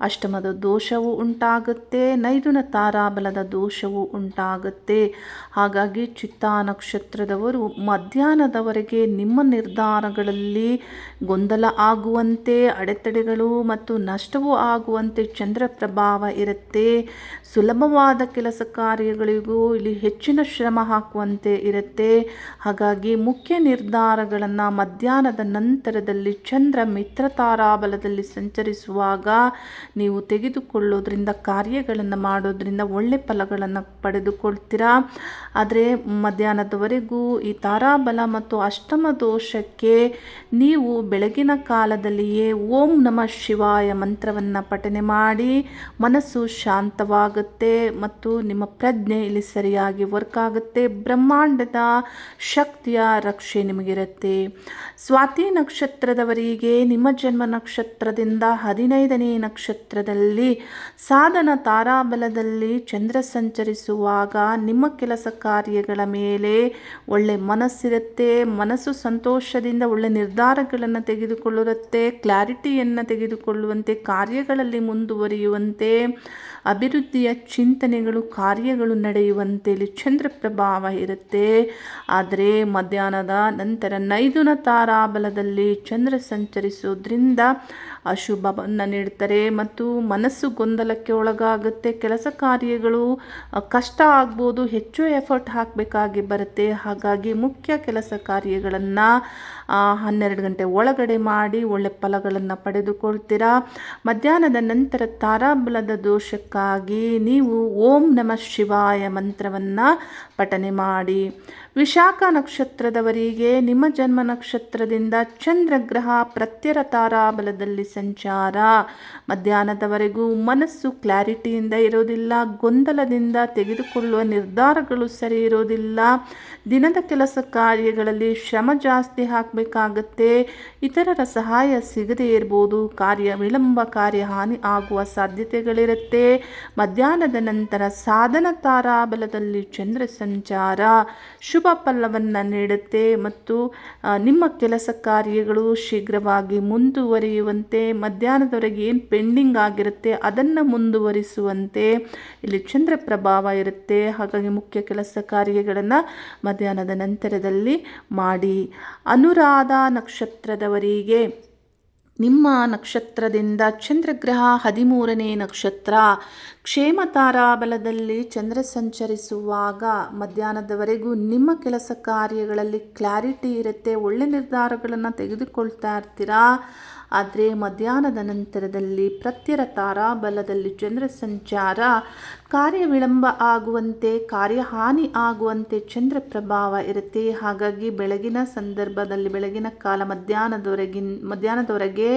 ಅಷ್ಟಮದ ದೋಷವು ಉಂಟಾಗುತ್ತೆ, ನೈದುನ ತಾರಾಬಲದ ದೋಷವು ಉಂಟಾಗುತ್ತೆ. ಹಾಗಾಗಿ ಚಿತ್ತ ನಕ್ಷತ್ರದವರು ಮಧ್ಯಾಹ್ನದವರೆಗೆ ನಿಮ್ಮ ನಿರ್ಧಾರಗಳಲ್ಲಿ ಗೊಂದಲ ಆಗುವಂತೆ, ಅಡೆತಡೆಗಳು ಮತ್ತು ನಷ್ಟವೂ ಆಗುವಂತೆ ಚಂದ್ರ ಪ್ರಭಾವ ಇರುತ್ತೆ. ಸುಲಭವಾದ ಕೆಲಸ ಕಾರ್ಯಗಳಿಗೂ ಇಲ್ಲಿ ಹೆಚ್ಚಿನ ಶ್ರಮ ಹಾಕುವಂತೆ ಇರುತ್ತೆ. ಹಾಗಾಗಿ ಮುಖ್ಯ ನಿರ್ಧಾರಗಳನ್ನು ಮಧ್ಯಾಹ್ನದ ನಂತರದಲ್ಲಿ ಚಂದ್ರ ಮಿತ್ರ ತಾರಾಬಲದಲ್ಲಿ ಸಂಚರಿಸುವಾಗ ನೀವು ತೆಗೆದುಕೊಳ್ಳೋದ್ರಿಂದ, ಕಾರ್ಯಗಳನ್ನು ಮಾಡೋದ್ರಿಂದ ಒಳ್ಳೆ ಫಲಗಳನ್ನು ಪಡೆದುಕೊಳ್ತೀರಾ? ಆದರೆ ಮಧ್ಯಾಹ್ನದವರೆಗೂ ಈ ತಾರಾಬಲ ಮತ್ತು ಅಷ್ಟಮ ದೋಷಕ್ಕೆ ನೀವು ಬೆಳಗಿನ ಕಾಲದಲ್ಲಿಯೇ ಓಂ ನಮಃ ಶಿವಾಯ ಮಂತ್ರವನ್ನು ಪಠನೆ ಮಾಡಿ ಮನಸ್ಸು ಶಾಂತವಾಗುತ್ತೆ ಮತ್ತು ನಿಮ್ಮ ಪ್ರಜ್ಞೆ ಇಲ್ಲಿ ಸರಿಯಾಗಿ ವರ್ಕ್ ಆಗುತ್ತೆ. ಬ್ರಹ್ಮಾಂಡದ ಶಕ್ತಿಯ ರಕ್ಷೆ ನಿಮಗಿರುತ್ತೆ. ಸ್ವಾತಿ ನಕ್ಷತ್ರದವರಿಗೆ ನಿಮ್ಮ ಜನ್ಮ ನಕ್ಷತ್ರದಿಂದ ಹದಿನೈದನೇ ನಕ್ಷತ್ರದಲ್ಲಿ ಸಾಧನ ತಾರಾಬಲದಲ್ಲಿ ಚಂದ್ರ ಸಂಚರಿಸುವಾಗ ನಿಮ್ಮ ಕೆಲಸ ಕಾರ್ಯಗಳ ಮೇಲೆ ಒಳ್ಳೆ ಮನಸ್ಸಿರುತ್ತೆ. ಮನಸ್ಸು ಸಂತೋಷದಿಂದ ಒಳ್ಳೆ ನಿರ್ಧಾರಗಳನ್ನು ತೆಗೆದುಕೊಳ್ಳುತ್ತೆ. ಕ್ಲಾರಿಟಿಯನ್ನು ತೆಗೆದುಕೊಳ್ಳುವಂತೆ, ಕಾರ್ಯಗಳಲ್ಲಿ ಮುಂದುವರಿಯುವಂತೆ, ಅಭಿವೃದ್ಧಿಯ ಚಿಂತನೆಗಳು, ಕಾರ್ಯಗಳು ನಡೆಯುವಂತೆ ಚಂದ್ರ ಪ್ರಭಾವ ಇರುತ್ತೆ. ಆದರೆ ಮಧ್ಯಾಹ್ನದ ನಂತರ ನೈದುನ ತಾರಾಬಲದಲ್ಲಿ ಚಂದ್ರ ಸಂಚರಿಸೋದ್ರಿಂದ ಅಶುಭವನ್ನು ನೀಡ್ತಾರೆ ಮತ್ತು ಮನಸ್ಸು ಗೊಂದಲಕ್ಕೆ ಒಳಗಾಗುತ್ತೆ. ಕೆಲಸ ಕಾರ್ಯಗಳು ಕಷ್ಟ ಆಗ್ಬೋದು, ಹೆಚ್ಚು ಎಫರ್ಟ್ ಹಾಕಬೇಕಾಗಿ ಬರುತ್ತೆ. ಹಾಗಾಗಿ ಮುಖ್ಯ ಕೆಲಸ ಕಾರ್ಯಗಳನ್ನು ಹನ್ನೆರಡು ಗಂಟೆ ಒಳಗಡೆ ಮಾಡಿ ಒಳ್ಳೆ ಫಲಗಳನ್ನು ಪಡೆದುಕೊಳ್ತೀರಾ? ಮಧ್ಯಾಹ್ನದ ನಂತರ ತಾರಾಬಲದ ದೋಷಕ್ಕಾಗಿ ನೀವು ಓಂ ನಮಃ ಶಿವಾಯ ಮಂತ್ರವನ್ನು ಪಠನೆ ಮಾಡಿ. ವಿಶಾಖ ನಕ್ಷತ್ರದವರಿಗೆ ನಿಮ್ಮ ಜನ್ಮ ನಕ್ಷತ್ರದಿಂದ ಚಂದ್ರಗ್ರಹ ಪ್ರತ್ಯರ ತಾರಾಬಲದಲ್ಲಿ ಸಂಚಾರ. ಮಧ್ಯಾಹ್ನದವರೆಗೂ ಮನಸ್ಸು ಕ್ಲಾರಿಟಿಯಿಂದ ಇರೋದಿಲ್ಲ, ಗೊಂದಲದಿಂದ ತೆಗೆದುಕೊಳ್ಳುವ ನಿರ್ಧಾರಗಳು ಸರಿ ಇರೋದಿಲ್ಲ. ದಿನದ ಕೆಲಸ ಕಾರ್ಯಗಳಲ್ಲಿ ಶ್ರಮ ಜಾಸ್ತಿ ಹಾಕಬೇಕಾಗತ್ತೆ. ಇತರರ ಸಹಾಯ ಸಿಗದೇ ಇರ್ಬೋದು. ಕಾರ್ಯ ವಿಳಂಬ ಕಾರ್ಯ ಹಾನಿ ಆಗುವ ಸಾಧ್ಯತೆಗಳಿರುತ್ತೆ. ಮಧ್ಯಾಹ್ನದ ನಂತರ ಸಾಧನ ತಾರಾಬಲದಲ್ಲಿ ಚಂದ್ರ ಸಂಚಾರ. ಶುಭ ಫಲವನ್ನು ನೀಡುತ್ತೆ ಮತ್ತು ನಿಮ್ಮ ಕೆಲಸ ಕಾರ್ಯಗಳು ಶೀಘ್ರವಾಗಿ ಮುಂದುವರಿಯುವಂತೆ, ಮಧ್ಯಾಹ್ನದವರೆಗೆ ಏನು ಪೆಂಡಿಂಗ್ ಆಗಿರುತ್ತೆ ಅದನ್ನು ಮುಂದುವರಿಸುವಂತೆ ಇಲ್ಲಿ ಚಂದ್ರ ಪ್ರಭಾವ ಇರುತ್ತೆ. ಹಾಗಾಗಿ ಮುಖ್ಯ ಕೆಲಸ ಕಾರ್ಯಗಳನ್ನು ಮಧ್ಯಾಹ್ನದ ನಂತರದಲ್ಲಿ ಮಾಡಿ. ಅನುರಾಧ ನಕ್ಷತ್ರದವರಿಗೆ ನಿಮ್ಮ ನಕ್ಷತ್ರದಿಂದ ಚಂದ್ರಗ್ರಹ ಹದಿಮೂರನೇ ನಕ್ಷತ್ರ ಕ್ಷೇಮ ತಾರಾಬಲದಲ್ಲಿ ಚಂದ್ರ ಸಂಚರಿಸುವಾಗ ಮಧ್ಯಾಹ್ನದವರೆಗೂ ನಿಮ್ಮ ಕೆಲಸ ಕಾರ್ಯಗಳಲ್ಲಿ ಕ್ಲಾರಿಟಿ ಇರುತ್ತೆ, ಒಳ್ಳೆ ನಿರ್ಧಾರಗಳನ್ನು ತೆಗೆದುಕೊಳ್ತಾ ಇರ್ತೀರಾ? ಆದರೆ ಮಧ್ಯಾಹ್ನದ ನಂತರದಲ್ಲಿ ಪ್ರತ್ಯರ ತಾರಾಬಲದಲ್ಲಿ ಚಂದ್ರ ಸಂಚಾರ ಕಾರ್ಯ ವಿಳಂಬ ಆಗುವಂತೆ ಕಾರ್ಯ ಹಾನಿ ಆಗುವಂತೆ ಚಂದ್ರ ಪ್ರಭಾವ ಇರುತ್ತೆ. ಹಾಗಾಗಿ ಬೆಳಗಿನ ಸಂದರ್ಭದಲ್ಲಿ, ಬೆಳಗಿನ ಕಾಲ ಮಧ್ಯಾಹ್ನದವರೆಗಿನ, ಮಧ್ಯಾಹ್ನದವರೆಗೆ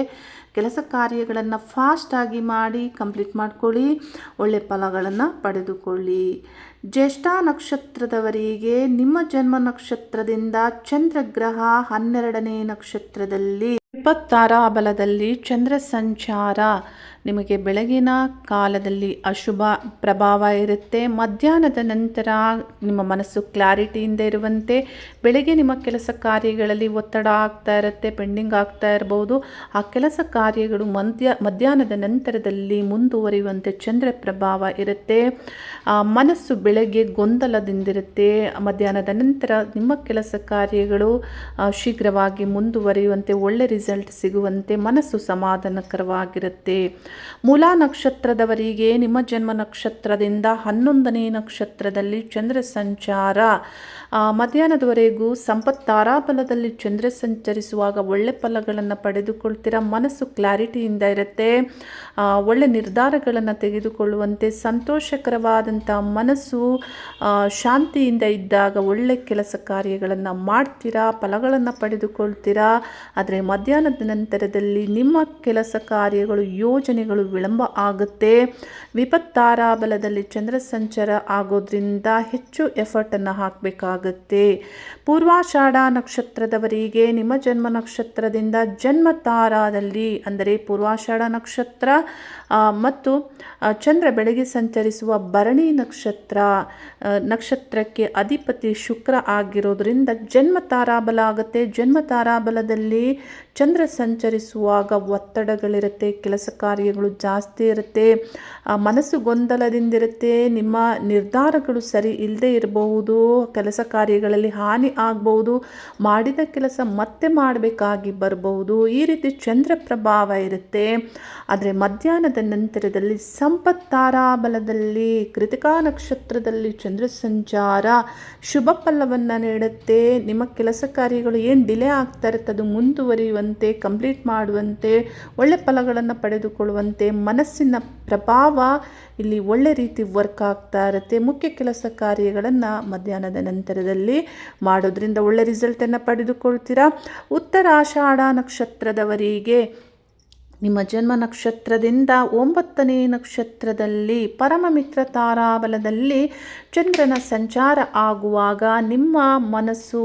ಕೆಲಸ ಕಾರ್ಯಗಳನ್ನು ಫಾಸ್ಟಾಗಿ ಮಾಡಿ ಕಂಪ್ಲೀಟ್ ಮಾಡ್ಕೊಳ್ಳಿ, ಒಳ್ಳೆ ಫಲಗಳನ್ನು ಪಡೆದುಕೊಳ್ಳಿ. ಜ್ಯೇಷ್ಠ ನಕ್ಷತ್ರದವರಿಗೆ ನಿಮ್ಮ ಜನ್ಮ ನಕ್ಷತ್ರದಿಂದ ಚಂದ್ರಗ್ರಹ ಹನ್ನೆರಡನೇ ನಕ್ಷತ್ರದಲ್ಲಿ ಇಪ್ಪತ್ತಾರ ಬಲದಲ್ಲಿ ಚಂದ್ರ ಸಂಚಾರ. ನಿಮಗೆ ಬೆಳಗಿನ ಕಾಲದಲ್ಲಿ ಅಶುಭ ಪ್ರಭಾವ ಇರುತ್ತೆ. ಮಧ್ಯಾಹ್ನದ ನಂತರ ನಿಮ್ಮ ಮನಸ್ಸು ಕ್ಲಾರಿಟಿಯಿಂದ ಇರುವಂತೆ ಬೆಳಗ್ಗೆ ನಿಮ್ಮ ಕೆಲಸ ಕಾರ್ಯಗಳಲ್ಲಿ ಒತ್ತಡ ಆಗ್ತಾ ಇರುತ್ತೆ, ಪೆಂಡಿಂಗ್ ಆಗ್ತಾ ಇರಬಹುದು ಆ ಕೆಲಸ ಕಾರ್ಯಗಳು ಮಧ್ಯ, ಮಧ್ಯಾಹ್ನದ ನಂತರದಲ್ಲಿ ಮುಂದುವರಿಯುವಂತೆ ಚಂದ್ರ ಪ್ರಭಾವ ಇರುತ್ತೆ. ಮನಸ್ಸು ಬೆಳಗ್ಗೆ ಗೊಂದಲದಿಂದಿರುತ್ತೆ. ಮಧ್ಯಾಹ್ನದ ನಂತರ ನಿಮ್ಮ ಕೆಲಸ ಕಾರ್ಯಗಳು ಶೀಘ್ರವಾಗಿ ಮುಂದುವರಿಯುವಂತೆ ಒಳ್ಳೆ ರಿಸಲ್ಟ್ ಸಿಗುವಂತೆ ಮನಸ್ಸು ಸಮಾಧಾನಕರವಾಗಿರುತ್ತೆ. ಮೂಲ ನಕ್ಷತ್ರದವರಿಗೆ ನಿಮ್ಮ ಜನ್ಮ ನಕ್ಷತ್ರದಿಂದ ಹನ್ನೊಂದನೇ ನಕ್ಷತ್ರದಲ್ಲಿ ಚಂದ್ರ ಸಂಚಾರ. ಮಧ್ಯಾಹ್ನದವರೆಗೂ ಸಂಪತ್ ತಾರಾಬಲದಲ್ಲಿ ಚಂದ್ರ ಸಂಚರಿಸುವಾಗ ಒಳ್ಳೆ ಫಲಗಳನ್ನು ಪಡೆದುಕೊಳ್ತೀರಾ ಮನಸ್ಸು ಕ್ಲಾರಿಟಿಯಿಂದ ಇರುತ್ತೆ. ಒಳ್ಳೆ ನಿರ್ಧಾರಗಳನ್ನು ತೆಗೆದುಕೊಳ್ಳುವಂತೆ ಸಂತೋಷಕರವಾದಂಥ ಮನಸ್ಸು ಶಾಂತಿಯಿಂದ ಇದ್ದಾಗ ಒಳ್ಳೆ ಕೆಲಸ ಕಾರ್ಯಗಳನ್ನು ಮಾಡ್ತೀರಾ, ಫಲಗಳನ್ನು ಪಡೆದುಕೊಳ್ತೀರಾ? ಆದರೆ ಮಧ್ಯಾಹ್ನ ಮಧ್ಯಾಹ್ನದ ನಂತರದಲ್ಲಿ ನಿಮ್ಮ ಕೆಲಸ ಕಾರ್ಯಗಳು, ಯೋಜನೆಗಳು ವಿಳಂಬ ಆಗುತ್ತೆ. ವಿಪತ್ತಾರಾಬಲದಲ್ಲಿ ಚಂದ್ರ ಸಂಚಾರ ಆಗೋದ್ರಿಂದ ಹೆಚ್ಚು ಎಫರ್ಟನ್ನು ಹಾಕಬೇಕಾಗತ್ತೆ. ಪೂರ್ವಾಷಾಢ ನಕ್ಷತ್ರದವರಿಗೆ ನಿಮ್ಮ ಜನ್ಮ ನಕ್ಷತ್ರದಿಂದ ಜನ್ಮ ತಾರಾದಲ್ಲಿ ಅಂದರೆ ಪೂರ್ವಾಷಾಢ ನಕ್ಷತ್ರ ಮತ್ತು ಚಂದ್ರ ಬೆಳಗ್ಗೆ ಸಂಚರಿಸುವ ಭರಣಿ ನಕ್ಷತ್ರ ನಕ್ಷತ್ರಕ್ಕೆ ಅಧಿಪತಿ ಶುಕ್ರ ಆಗಿರೋದ್ರಿಂದ ಜನ್ಮ ತಾರಾಬಲ ಆಗುತ್ತೆ. ಜನ್ಮ ತಾರಾಬಲದಲ್ಲಿ ಚಂದ್ರ ಸಂಚರಿಸುವಾಗ ಒತ್ತಡಗಳಿರುತ್ತೆ, ಕೆಲಸ ಕಾರ್ಯಗಳು ಜಾಸ್ತಿ ಇರುತ್ತೆ. ಮನಸ್ಸು ಗೊಂದಲದಿಂದಿರುತ್ತೆ, ನಿಮ್ಮ ನಿರ್ಧಾರಗಳು ಸರಿ ಇಲ್ಲದೆ ಇರಬಹುದು, ಕೆಲಸ ಕಾರ್ಯಗಳಲ್ಲಿ ಹಾನಿ ಆಗಬಹುದು, ಮಾಡಿದ ಕೆಲಸ ಮತ್ತೆ ಮಾಡಬೇಕಾಗಿ ಬರಬಹುದು, ಈ ರೀತಿ ಚಂದ್ರ ಪ್ರಭಾವ ಇರುತ್ತೆ. ಆದರೆ ಮಧ್ಯಾಹ್ನದ ನಂತರದಲ್ಲಿ ಸಂಪತ್ತಾರಾಬಲದಲ್ಲಿ, ಕೃತಿಕಾ ನಕ್ಷತ್ರದಲ್ಲಿ ಚಂದ್ರ ಸಂಚಾರ ಶುಭ ಫಲವನ್ನು ನೀಡುತ್ತೆ. ನಿಮ್ಮ ಕೆಲಸ ಕಾರ್ಯಗಳು ಏನು ಡಿಲೇ ಆಗ್ತಾ ಇರುತ್ತೆ, ಅದು ಮುಂದುವರಿಯುವಂತೆ, ಕಂಪ್ಲೀಟ್ ಮಾಡುವಂತೆ, ಒಳ್ಳೆ ಫಲಗಳನ್ನು ಪಡೆದುಕೊಳ್ಳುವಂತೆ, ಮನಸ್ಸಿನ ಪ್ರಭಾವ ಇಲ್ಲಿ ಒಳ್ಳೆ ರೀತಿ ವರ್ಕ್ ಆಗ್ತಾ ಇರುತ್ತೆ. ಮುಖ್ಯ ಕೆಲಸ ಕಾರ್ಯಗಳನ್ನು ಮಧ್ಯಾಹ್ನದ ನಂತರದಲ್ಲಿ ಮಾಡೋದ್ರಿಂದ ಒಳ್ಳೆ ರಿಸಲ್ಟನ್ನು ಪಡೆದುಕೊಳ್ತೀರಾ? ಉತ್ತರಾಷಾಢ ನಕ್ಷತ್ರದವರಿಗೆ ನಿಮ್ಮ ಜನ್ಮ ನಕ್ಷತ್ರದಿಂದ ಒಂಬತ್ತನೇ ನಕ್ಷತ್ರದಲ್ಲಿ ಪರಮಮಿತ್ರ ತಾರಾಬಲದಲ್ಲಿ ಚಂದ್ರನ ಸಂಚಾರ ಆಗುವಾಗ ನಿಮ್ಮ ಮನಸ್ಸು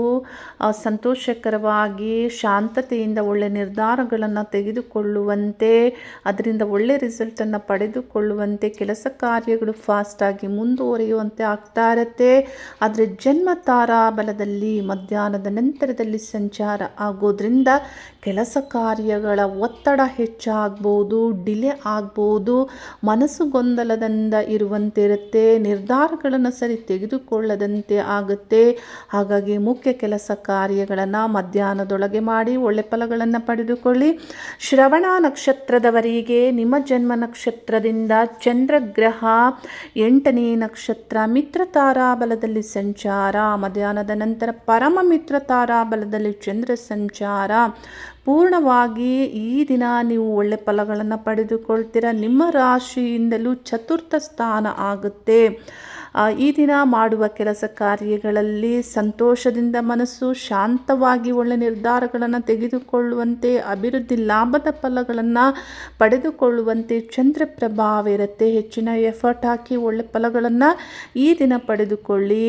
ಸಂತೋಷಕರವಾಗಿ ಶಾಂತತೆಯಿಂದ ಒಳ್ಳೆ ನಿರ್ಧಾರಗಳನ್ನು ತೆಗೆದುಕೊಳ್ಳುವಂತೆ, ಅದರಿಂದ ಒಳ್ಳೆ ರಿಸಲ್ಟನ್ನು ಪಡೆದುಕೊಳ್ಳುವಂತೆ ಕೆಲಸ ಕಾರ್ಯಗಳು ಫಾಸ್ಟಾಗಿ ಮುಂದುವರಿಯುವಂತೆ ಆಗ್ತಾ ಇರುತ್ತೆ. ಆದರೆ ಜನ್ಮ ತಾರಾಬಲದಲ್ಲಿ ಮಧ್ಯಾಹ್ನದ ನಂತರದಲ್ಲಿ ಸಂಚಾರ ಆಗೋದ್ರಿಂದ ಕೆಲಸ ಕಾರ್ಯಗಳ ಒತ್ತಡ ಹೆಚ್ಚಾಗ್ಬೋದು, ಡಿಲೇ ಆಗ್ಬೋದು, ಮನಸ್ಸು ಗೊಂದಲದಿಂದ ಇರುವಂತಿರುತ್ತೆ, ನಿರ್ಧಾರಗಳನ್ನು ಸರಿ ತೆಗೆದುಕೊಳ್ಳದಂತೆ ಆಗುತ್ತೆ. ಹಾಗಾಗಿ ಮುಖ್ಯ ಕೆಲಸ ಕಾರ್ಯಗಳನ್ನು ಮಧ್ಯಾಹ್ನದೊಳಗೆ ಮಾಡಿ, ಒಳ್ಳೆ ಫಲಗಳನ್ನು ಪಡೆದುಕೊಳ್ಳಿ. ಶ್ರವಣ ನಕ್ಷತ್ರದವರಿಗೆ ನಿಮ್ಮ ಜನ್ಮ ನಕ್ಷತ್ರದಿಂದ ಚಂದ್ರಗ್ರಹ, ಎಂಟನೇ ನಕ್ಷತ್ರ ಮಿತ್ರ ತಾರಾಬಲದಲ್ಲಿ ಸಂಚಾರ, ಮಧ್ಯಾಹ್ನದ ನಂತರ ಪರಮ ಮಿತ್ರ ತಾರಾಬಲದಲ್ಲಿ ಚಂದ್ರ ಸಂಚಾರ. ಪೂರ್ಣವಾಗಿ ಈ ದಿನ ನೀವು ಒಳ್ಳೆ ಫಲಗಳನ್ನು ಪಡೆದುಕೊಳ್ತೀರ? ನಿಮ್ಮ ರಾಶಿಯಿಂದಲೂ ಚತುರ್ಥ ಸ್ಥಾನ ಆಗುತ್ತೆ. ಈ ದಿನ ಮಾಡುವ ಕೆಲಸ ಕಾರ್ಯಗಳಲ್ಲಿ ಸಂತೋಷದಿಂದ ಮನಸ್ಸು ಶಾಂತವಾಗಿ ಒಳ್ಳೆ ನಿರ್ಧಾರಗಳನ್ನು ತೆಗೆದುಕೊಳ್ಳುವಂತೆ, ಅಭಿವೃದ್ಧಿ ಲಾಭದ ಫಲಗಳನ್ನು ಪಡೆದುಕೊಳ್ಳುವಂತೆ ಚಂದ್ರ ಪ್ರಭಾವ ಇರುತ್ತೆ. ಹೆಚ್ಚಿನ ಎಫರ್ಟ್ ಹಾಕಿ ಒಳ್ಳೆ ಫಲಗಳನ್ನು ಈ ದಿನ ಪಡೆದುಕೊಳ್ಳಿ.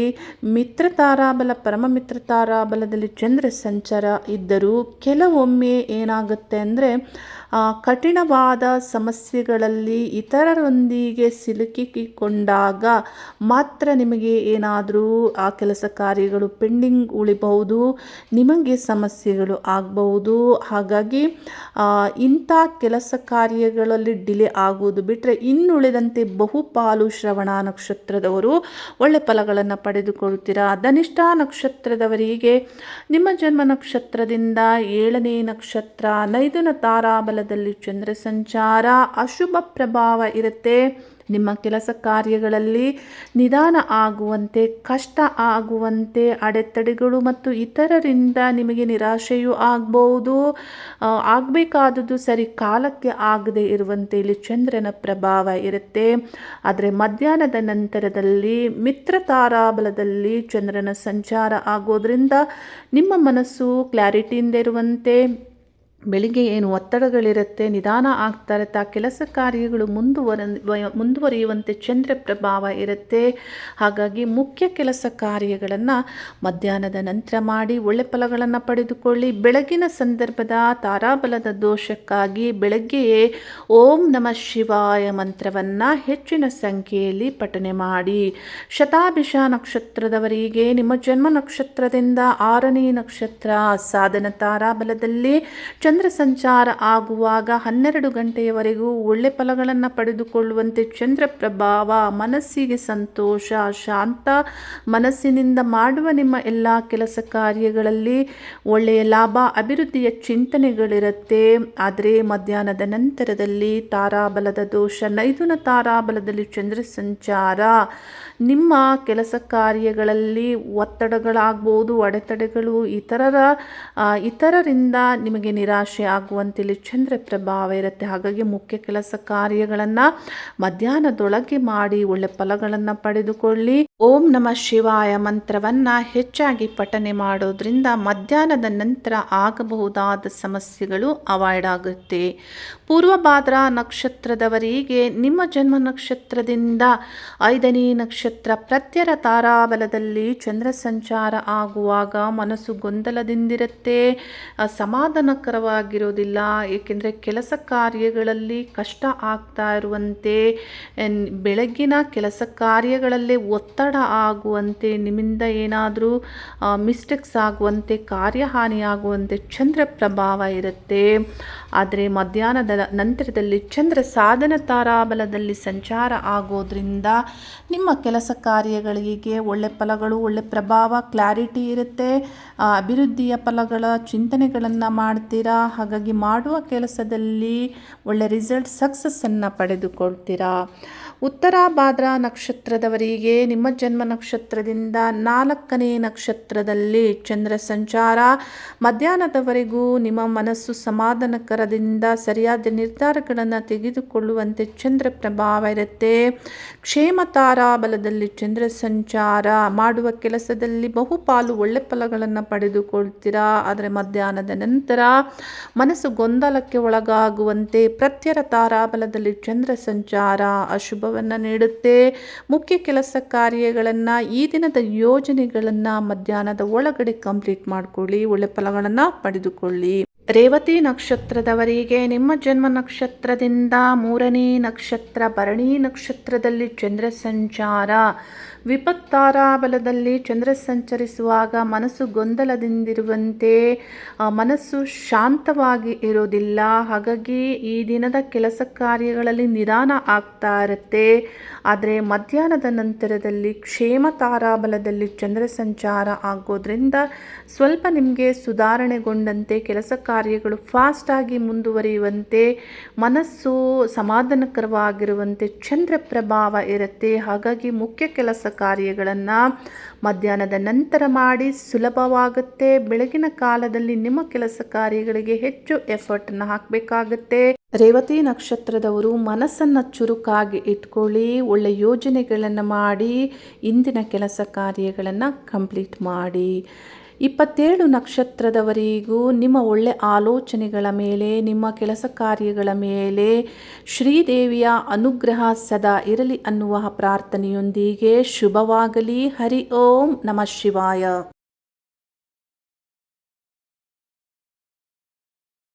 ಮಿತ್ರ ತಾರಾಬಲ, ಪರಮ ಮಿತ್ರ ತಾರಾಬಲದಲ್ಲಿ ಚಂದ್ರ ಸಂಚಾರ ಇದ್ದರೂ ಕೆಲವೊಮ್ಮೆ ಏನಾಗುತ್ತೆ ಅಂದರೆ ಕಠಿಣವಾದ ಸಮಸ್ಯೆಗಳಲ್ಲಿ ಇತರರೊಂದಿಗೆ ಸಿಲುಕಿಕೊಂಡಾಗ ಮಾತ್ರ ನಿಮಗೆ ಏನಾದರೂ ಆ ಕೆಲಸ ಕಾರ್ಯಗಳು ಪೆಂಡಿಂಗ್ ಉಳಿಬಹುದು, ನಿಮಗೆ ಸಮಸ್ಯೆಗಳು ಆಗಬಹುದು. ಹಾಗಾಗಿ ಇಂಥ ಕೆಲಸ ಕಾರ್ಯಗಳಲ್ಲಿ ಡಿಲೇ ಆಗುವುದು ಬಿಟ್ಟರೆ ಇನ್ನುಳಿದಂತೆ ಬಹುಪಾಲು ಶ್ರವಣ ನಕ್ಷತ್ರದವರು ಒಳ್ಳೆ ಫಲಗಳನ್ನು ಪಡೆದುಕೊಳ್ಳುತ್ತೀರಾ? ಧನಿಷ್ಠ ನಕ್ಷತ್ರದವರಿಗೆ ನಿಮ್ಮ ಜನ್ಮ ನಕ್ಷತ್ರದಿಂದ ಏಳನೇ ನಕ್ಷತ್ರ ನೈದುನ ತಾರಾಬಲದಲ್ಲಿ ಚಂದ್ರ ಸಂಚಾರ ಅಶುಭ ಪ್ರಭಾವ ಇರುತ್ತೆ. ನಿಮ್ಮ ಕೆಲಸ ಕಾರ್ಯಗಳಲ್ಲಿ ನಿಧಾನ ಆಗುವಂತೆ, ಕಷ್ಟ ಆಗುವಂತೆ, ಅಡೆತಡೆಗಳು ಮತ್ತು ಇತರರಿಂದ ನಿಮಗೆ ನಿರಾಶೆಯೂ ಆಗ್ಬೋದು. ಆಗಬೇಕಾದದ್ದು ಸರಿ ಕಾಲಕ್ಕೆ ಆಗದೆ ಇರುವಂತೆ ಇಲ್ಲಿ ಚಂದ್ರನ ಪ್ರಭಾವ ಇರುತ್ತೆ. ಆದರೆ ಮಧ್ಯಾಹ್ನದ ನಂತರದಲ್ಲಿ ಮಿತ್ರ ತಾರಾಬಲದಲ್ಲಿ ಚಂದ್ರನ ಸಂಚಾರ ಆಗೋದ್ರಿಂದ ನಿಮ್ಮ ಮನಸ್ಸು ಕ್ಲಾರಿಟಿಯಿಂದ ಇರುವಂತೆ ಬೆಳಿಗ್ಗೆ ಏನು ಒತ್ತಡಗಳಿರುತ್ತೆ, ನಿಧಾನ ಆಗ್ತಾ ಇರುತ್ತೆ ಆ ಕೆಲಸ ಕಾರ್ಯಗಳು ಮುಂದುವರ ಮುಂದುವರಿಯುವಂತೆ ಚಂದ್ರ ಪ್ರಭಾವ ಇರುತ್ತೆ. ಹಾಗಾಗಿ ಮುಖ್ಯ ಕೆಲಸ ಕಾರ್ಯಗಳನ್ನು ಮಧ್ಯಾಹ್ನದ ನಂತರ ಮಾಡಿ, ಒಳ್ಳೆ ಫಲಗಳನ್ನು ಪಡೆದುಕೊಳ್ಳಿ. ಬೆಳಗಿನ ಸಂದರ್ಭದ ತಾರಾಬಲದ ದೋಷಕ್ಕಾಗಿ ಬೆಳಗ್ಗೆಯೇ ಓಂ ನಮ ಶಿವಾಯ ಮಂತ್ರವನ್ನು ಹೆಚ್ಚಿನ ಸಂಖ್ಯೆಯಲ್ಲಿ ಪಠನೆ ಮಾಡಿ. ಶತಾಭಿಷ ನಕ್ಷತ್ರದವರಿಗೆ ನಿಮ್ಮ ಜನ್ಮ ನಕ್ಷತ್ರದಿಂದ ಆರನೇ ನಕ್ಷತ್ರ ಸಾಧನ ತಾರಾಬಲದಲ್ಲಿ ಚಂದ್ರ ಸಂಚಾರ ಆಗುವಾಗ ಹನ್ನೆರಡು ಗಂಟೆಯವರೆಗೂ ಒಳ್ಳೆ ಫಲಗಳನ್ನು ಪಡೆದುಕೊಳ್ಳುವಂತೆ ಚಂದ್ರ ಪ್ರಭಾವ ಮನಸ್ಸಿಗೆ ಸಂತೋಷ, ಶಾಂತ ಮನಸ್ಸಿನಿಂದ ಮಾಡುವ ನಿಮ್ಮ ಎಲ್ಲ ಕೆಲಸ ಕಾರ್ಯಗಳಲ್ಲಿ ಒಳ್ಳೆಯ ಲಾಭ, ಅಭಿವೃದ್ಧಿಯ ಚಿಂತನೆಗಳಿರುತ್ತೆ. ಆದರೆ ಮಧ್ಯಾಹ್ನದ ನಂತರದಲ್ಲಿ ತಾರಾಬಲದ ದೋಷ ನೈದುನ ತಾರಾಬಲದಲ್ಲಿ ಚಂದ್ರ ಸಂಚಾರ ನಿಮ್ಮ ಕೆಲಸ ಕಾರ್ಯಗಳಲ್ಲಿ ಒತ್ತಡಗಳಾಗ್ಬೋದು, ಅಡೆತಡೆಗಳು, ಇತರರ ಇತರರಿಂದ ನಿಮಗೆ ನಿರಾಶೆ ಆಗುವಂತೇಳಿ ಚಂದ್ರ ಪ್ರಭಾವ ಇರುತ್ತೆ. ಹಾಗಾಗಿ ಮುಖ್ಯ ಕೆಲಸ ಕಾರ್ಯಗಳನ್ನು ಮಧ್ಯಾಹ್ನದೊಳಗೆ ಮಾಡಿ, ಒಳ್ಳೆ ಫಲಗಳನ್ನು ಪಡೆದುಕೊಳ್ಳಿ. ಓಂ ನಮಃ ಶಿವಾಯ ಮಂತ್ರವನ್ನು ಹೆಚ್ಚಾಗಿ ಪಠನೆ ಮಾಡೋದ್ರಿಂದ ಮಧ್ಯಾಹ್ನದ ನಂತರ ಆಗಬಹುದಾದ ಸಮಸ್ಯೆಗಳು ಅವಾಯ್ಡ್ ಆಗುತ್ತೆ. ಪೂರ್ವಭಾದ್ರ ನಕ್ಷತ್ರದವರಿಗೆ ನಿಮ್ಮ ಜನ್ಮ ನಕ್ಷತ್ರದಿಂದ ಐದನೇ ನಕ್ಷತ್ರ ಪ್ರತ್ಯರ ತಾರಾಬಲದಲ್ಲಿ ಚಂದ್ರ ಸಂಚಾರ ಆಗುವಾಗ ಮನಸ್ಸು ಗೊಂದಲದಿಂದಿರುತ್ತೆ. ಸಮಾಧಾನಕರವಾಗಿರೋದಿಲ್ಲ, ಏಕೆಂದರೆ ಕೆಲಸ ಕಾರ್ಯಗಳಲ್ಲಿ ಕಷ್ಟ ಆಗ್ತಾ ಇರುವಂತೆ. ಬೆಳಗ್ಗಿನ ಕೆಲಸ ಕಾರ್ಯಗಳಲ್ಲೇ ಒತ್ತಡ ಆಗುವಂತೆ, ನಿಮ್ಮಿಂದ ಏನಾದರೂ ಮಿಸ್ಟೇಕ್ಸ್ ಆಗುವಂತೆ, ಕಾರ್ಯಹಾನಿ ಆಗುವಂತೆ ಚಂದ್ರ ಪ್ರಭಾವ ಇರುತ್ತೆ. ಆದರೆ ಮಧ್ಯಾಹ್ನದ ನಂತರದಲ್ಲಿ ಚಂದ್ರ ಸಾಧನ ತಾರಾಬಲದಲ್ಲಿ ಸಂಚಾರ ಆಗೋದ್ರಿಂದ ನಿಮ್ಮ ಕೆಲಸ ಕಾರ್ಯಗಳಿಗೆ ಒಳ್ಳೆ ಫಲಗಳು, ಒಳ್ಳೆ ಪ್ರಭಾವ ಕ್ಲಾರಿಟಿ ಇರುತ್ತೆ. ಅಭಿವೃದ್ಧಿಯ ಫಲಗಳ ಚಿಂತನೆಗಳನ್ನು ಮಾಡ್ತೀರಾ? ಹಾಗಾಗಿ ಮಾಡುವ ಕೆಲಸದಲ್ಲಿ ಒಳ್ಳೆ ರಿಸಲ್ಟ್ ಸಕ್ಸಸ್ಸನ್ನು ಪಡೆದುಕೊಳ್ತೀರಾ? ಉತ್ತರ ಭಾದ್ರ ನಕ್ಷತ್ರದವರಿಗೆ ನಿಮ್ಮ ಜನ್ಮ ನಕ್ಷತ್ರದಿಂದ ನಾಲ್ಕನೇ ನಕ್ಷತ್ರದಲ್ಲಿ ಚಂದ್ರ ಸಂಚಾರ. ಮಧ್ಯಾಹ್ನದವರೆಗೂ ನಿಮ್ಮ ಮನಸ್ಸು ಸಮಾಧಾನಕರದಿಂದ ಸರಿಯಾದ ನಿರ್ಧಾರಗಳನ್ನು ತೆಗೆದುಕೊಳ್ಳುವಂತೆ ಚಂದ್ರ ಪ್ರಭಾವ ಇರುತ್ತೆ. ಕ್ಷೇಮ ತಾರಾಬಲದಲ್ಲಿ ಚಂದ್ರ ಸಂಚಾರ. ಮಾಡುವ ಕೆಲಸದಲ್ಲಿ ಬಹುಪಾಲು ಒಳ್ಳೆ ಫಲಗಳನ್ನು ಪಡೆದುಕೊಳ್ತೀರಾ? ಆದರೆ ಮಧ್ಯಾಹ್ನದ ನಂತರ ಮನಸ್ಸು ಗೊಂದಲಕ್ಕೆ ಒಳಗಾಗುವಂತೆ ಪ್ರತ್ಯರ ತಾರಾಬಲದಲ್ಲಿ ಚಂದ್ರ ಸಂಚಾರ. ಅಶುಭವನ್ನು ನೀಡುತ್ತೆ. ಮುಖ್ಯ ಕೆಲಸ ಕಾರ್ಯಗಳನ್ನು ಈ ದಿನದ ಯೋಜನೆಗಳನ್ನು ಮಧ್ಯಾಹ್ನದ ಒಳಗಡೆ ಕಂಪ್ಲೀಟ್ ಮಾಡಿಕೊಳ್ಳಿ. ಒಳ್ಳೆ ಫಲಗಳನ್ನು ಪಡೆದುಕೊಳ್ಳಿ. ರೇವತಿ ನಕ್ಷತ್ರದವರಿಗೆ ನಿಮ್ಮ ಜನ್ಮ ನಕ್ಷತ್ರದಿಂದ ಮೂರನೇ ನಕ್ಷತ್ರ, ಭರಣಿ ನಕ್ಷತ್ರದಲ್ಲಿ ಚಂದ್ರ ಸಂಚಾರ. ವಿಪತ್ತಾರಾ ಬಲದಲ್ಲಿ ಚಂದ್ರ ಸಂಚರಿಸುವಾಗ ಮನಸ್ಸು ಗೊಂದಲದಿಂದಿರುವಂತೆ ಮನಸ್ಸು ಶಾಂತವಾಗಿ ಇರೋದಿಲ್ಲ ಹಾಗಾಗಿ ಈ ದಿನದ ಕೆಲಸ ಕಾರ್ಯಗಳಲ್ಲಿ ನಿಧಾನ ಆಗ್ತಾ ಇರುತ್ತೆ. ಆದರೆ ಮಧ್ಯಾಹ್ನದ ನಂತರದಲ್ಲಿ ಕ್ಷೇಮ ತಾರಾಬಲದಲ್ಲಿ ಚಂದ್ರ ಸಂಚಾರ ಆಗೋದ್ರಿಂದ ಸ್ವಲ್ಪ ನಿಮಗೆ ಸುಧಾರಣೆಗೊಂಡಂತೆ ಕೆಲಸ ಕಾರ್ಯಗಳು ಫಾಸ್ಟಾಗಿ ಮುಂದುವರಿಯುವಂತೆ, ಮನಸ್ಸು ಸಮಾಧಾನಕರವಾಗಿರುವಂತೆ ಚಂದ್ರ ಪ್ರಭಾವ ಇರುತ್ತೆ. ಹಾಗಾಗಿ ಮುಖ್ಯ ಕೆಲಸ ಕಾರ್ಯಗಳನ್ನು ಮಧ್ಯಾಹ್ನದ ನಂತರ ಮಾಡಿ ಸುಲಭವಾಗುತ್ತೆ. ಬೆಳಗಿನ ಕಾಲದಲ್ಲಿ ನಿಮ್ಮ ಕೆಲಸ ಕಾರ್ಯಗಳಿಗೆ ಹೆಚ್ಚು ಎಫರ್ಟನ್ನು ಹಾಕಬೇಕಾಗುತ್ತೆ. ರೇವತಿ ನಕ್ಷತ್ರದವರು ಮನಸ್ಸನ್ನು ಚುರುಕಾಗಿ ಇಟ್ಕೊಳ್ಳಿ, ಒಳ್ಳೆ ಯೋಜನೆಗಳನ್ನು ಮಾಡಿ, ಇಂದಿನ ಕೆಲಸ ಕಾರ್ಯಗಳನ್ನು ಕಂಪ್ಲೀಟ್ ಮಾಡಿ. ಇಪ್ಪತ್ತೇಳು ನಕ್ಷತ್ರದವರಿಗೂ ನಿಮ್ಮ ಒಳ್ಳೆ ಆಲೋಚನೆಗಳ ಮೇಲೆ, ನಿಮ್ಮ ಕೆಲಸ ಕಾರ್ಯಗಳ ಮೇಲೆ ಶ್ರೀದೇವಿಯ ಅನುಗ್ರಹ ಸದಾ ಇರಲಿ ಅನ್ನುವ ಪ್ರಾರ್ಥನೆಯೊಂದಿಗೆ ಶುಭವಾಗಲಿ. ಹರಿ ಓಂ ನಮಃ ಶಿವಾಯ.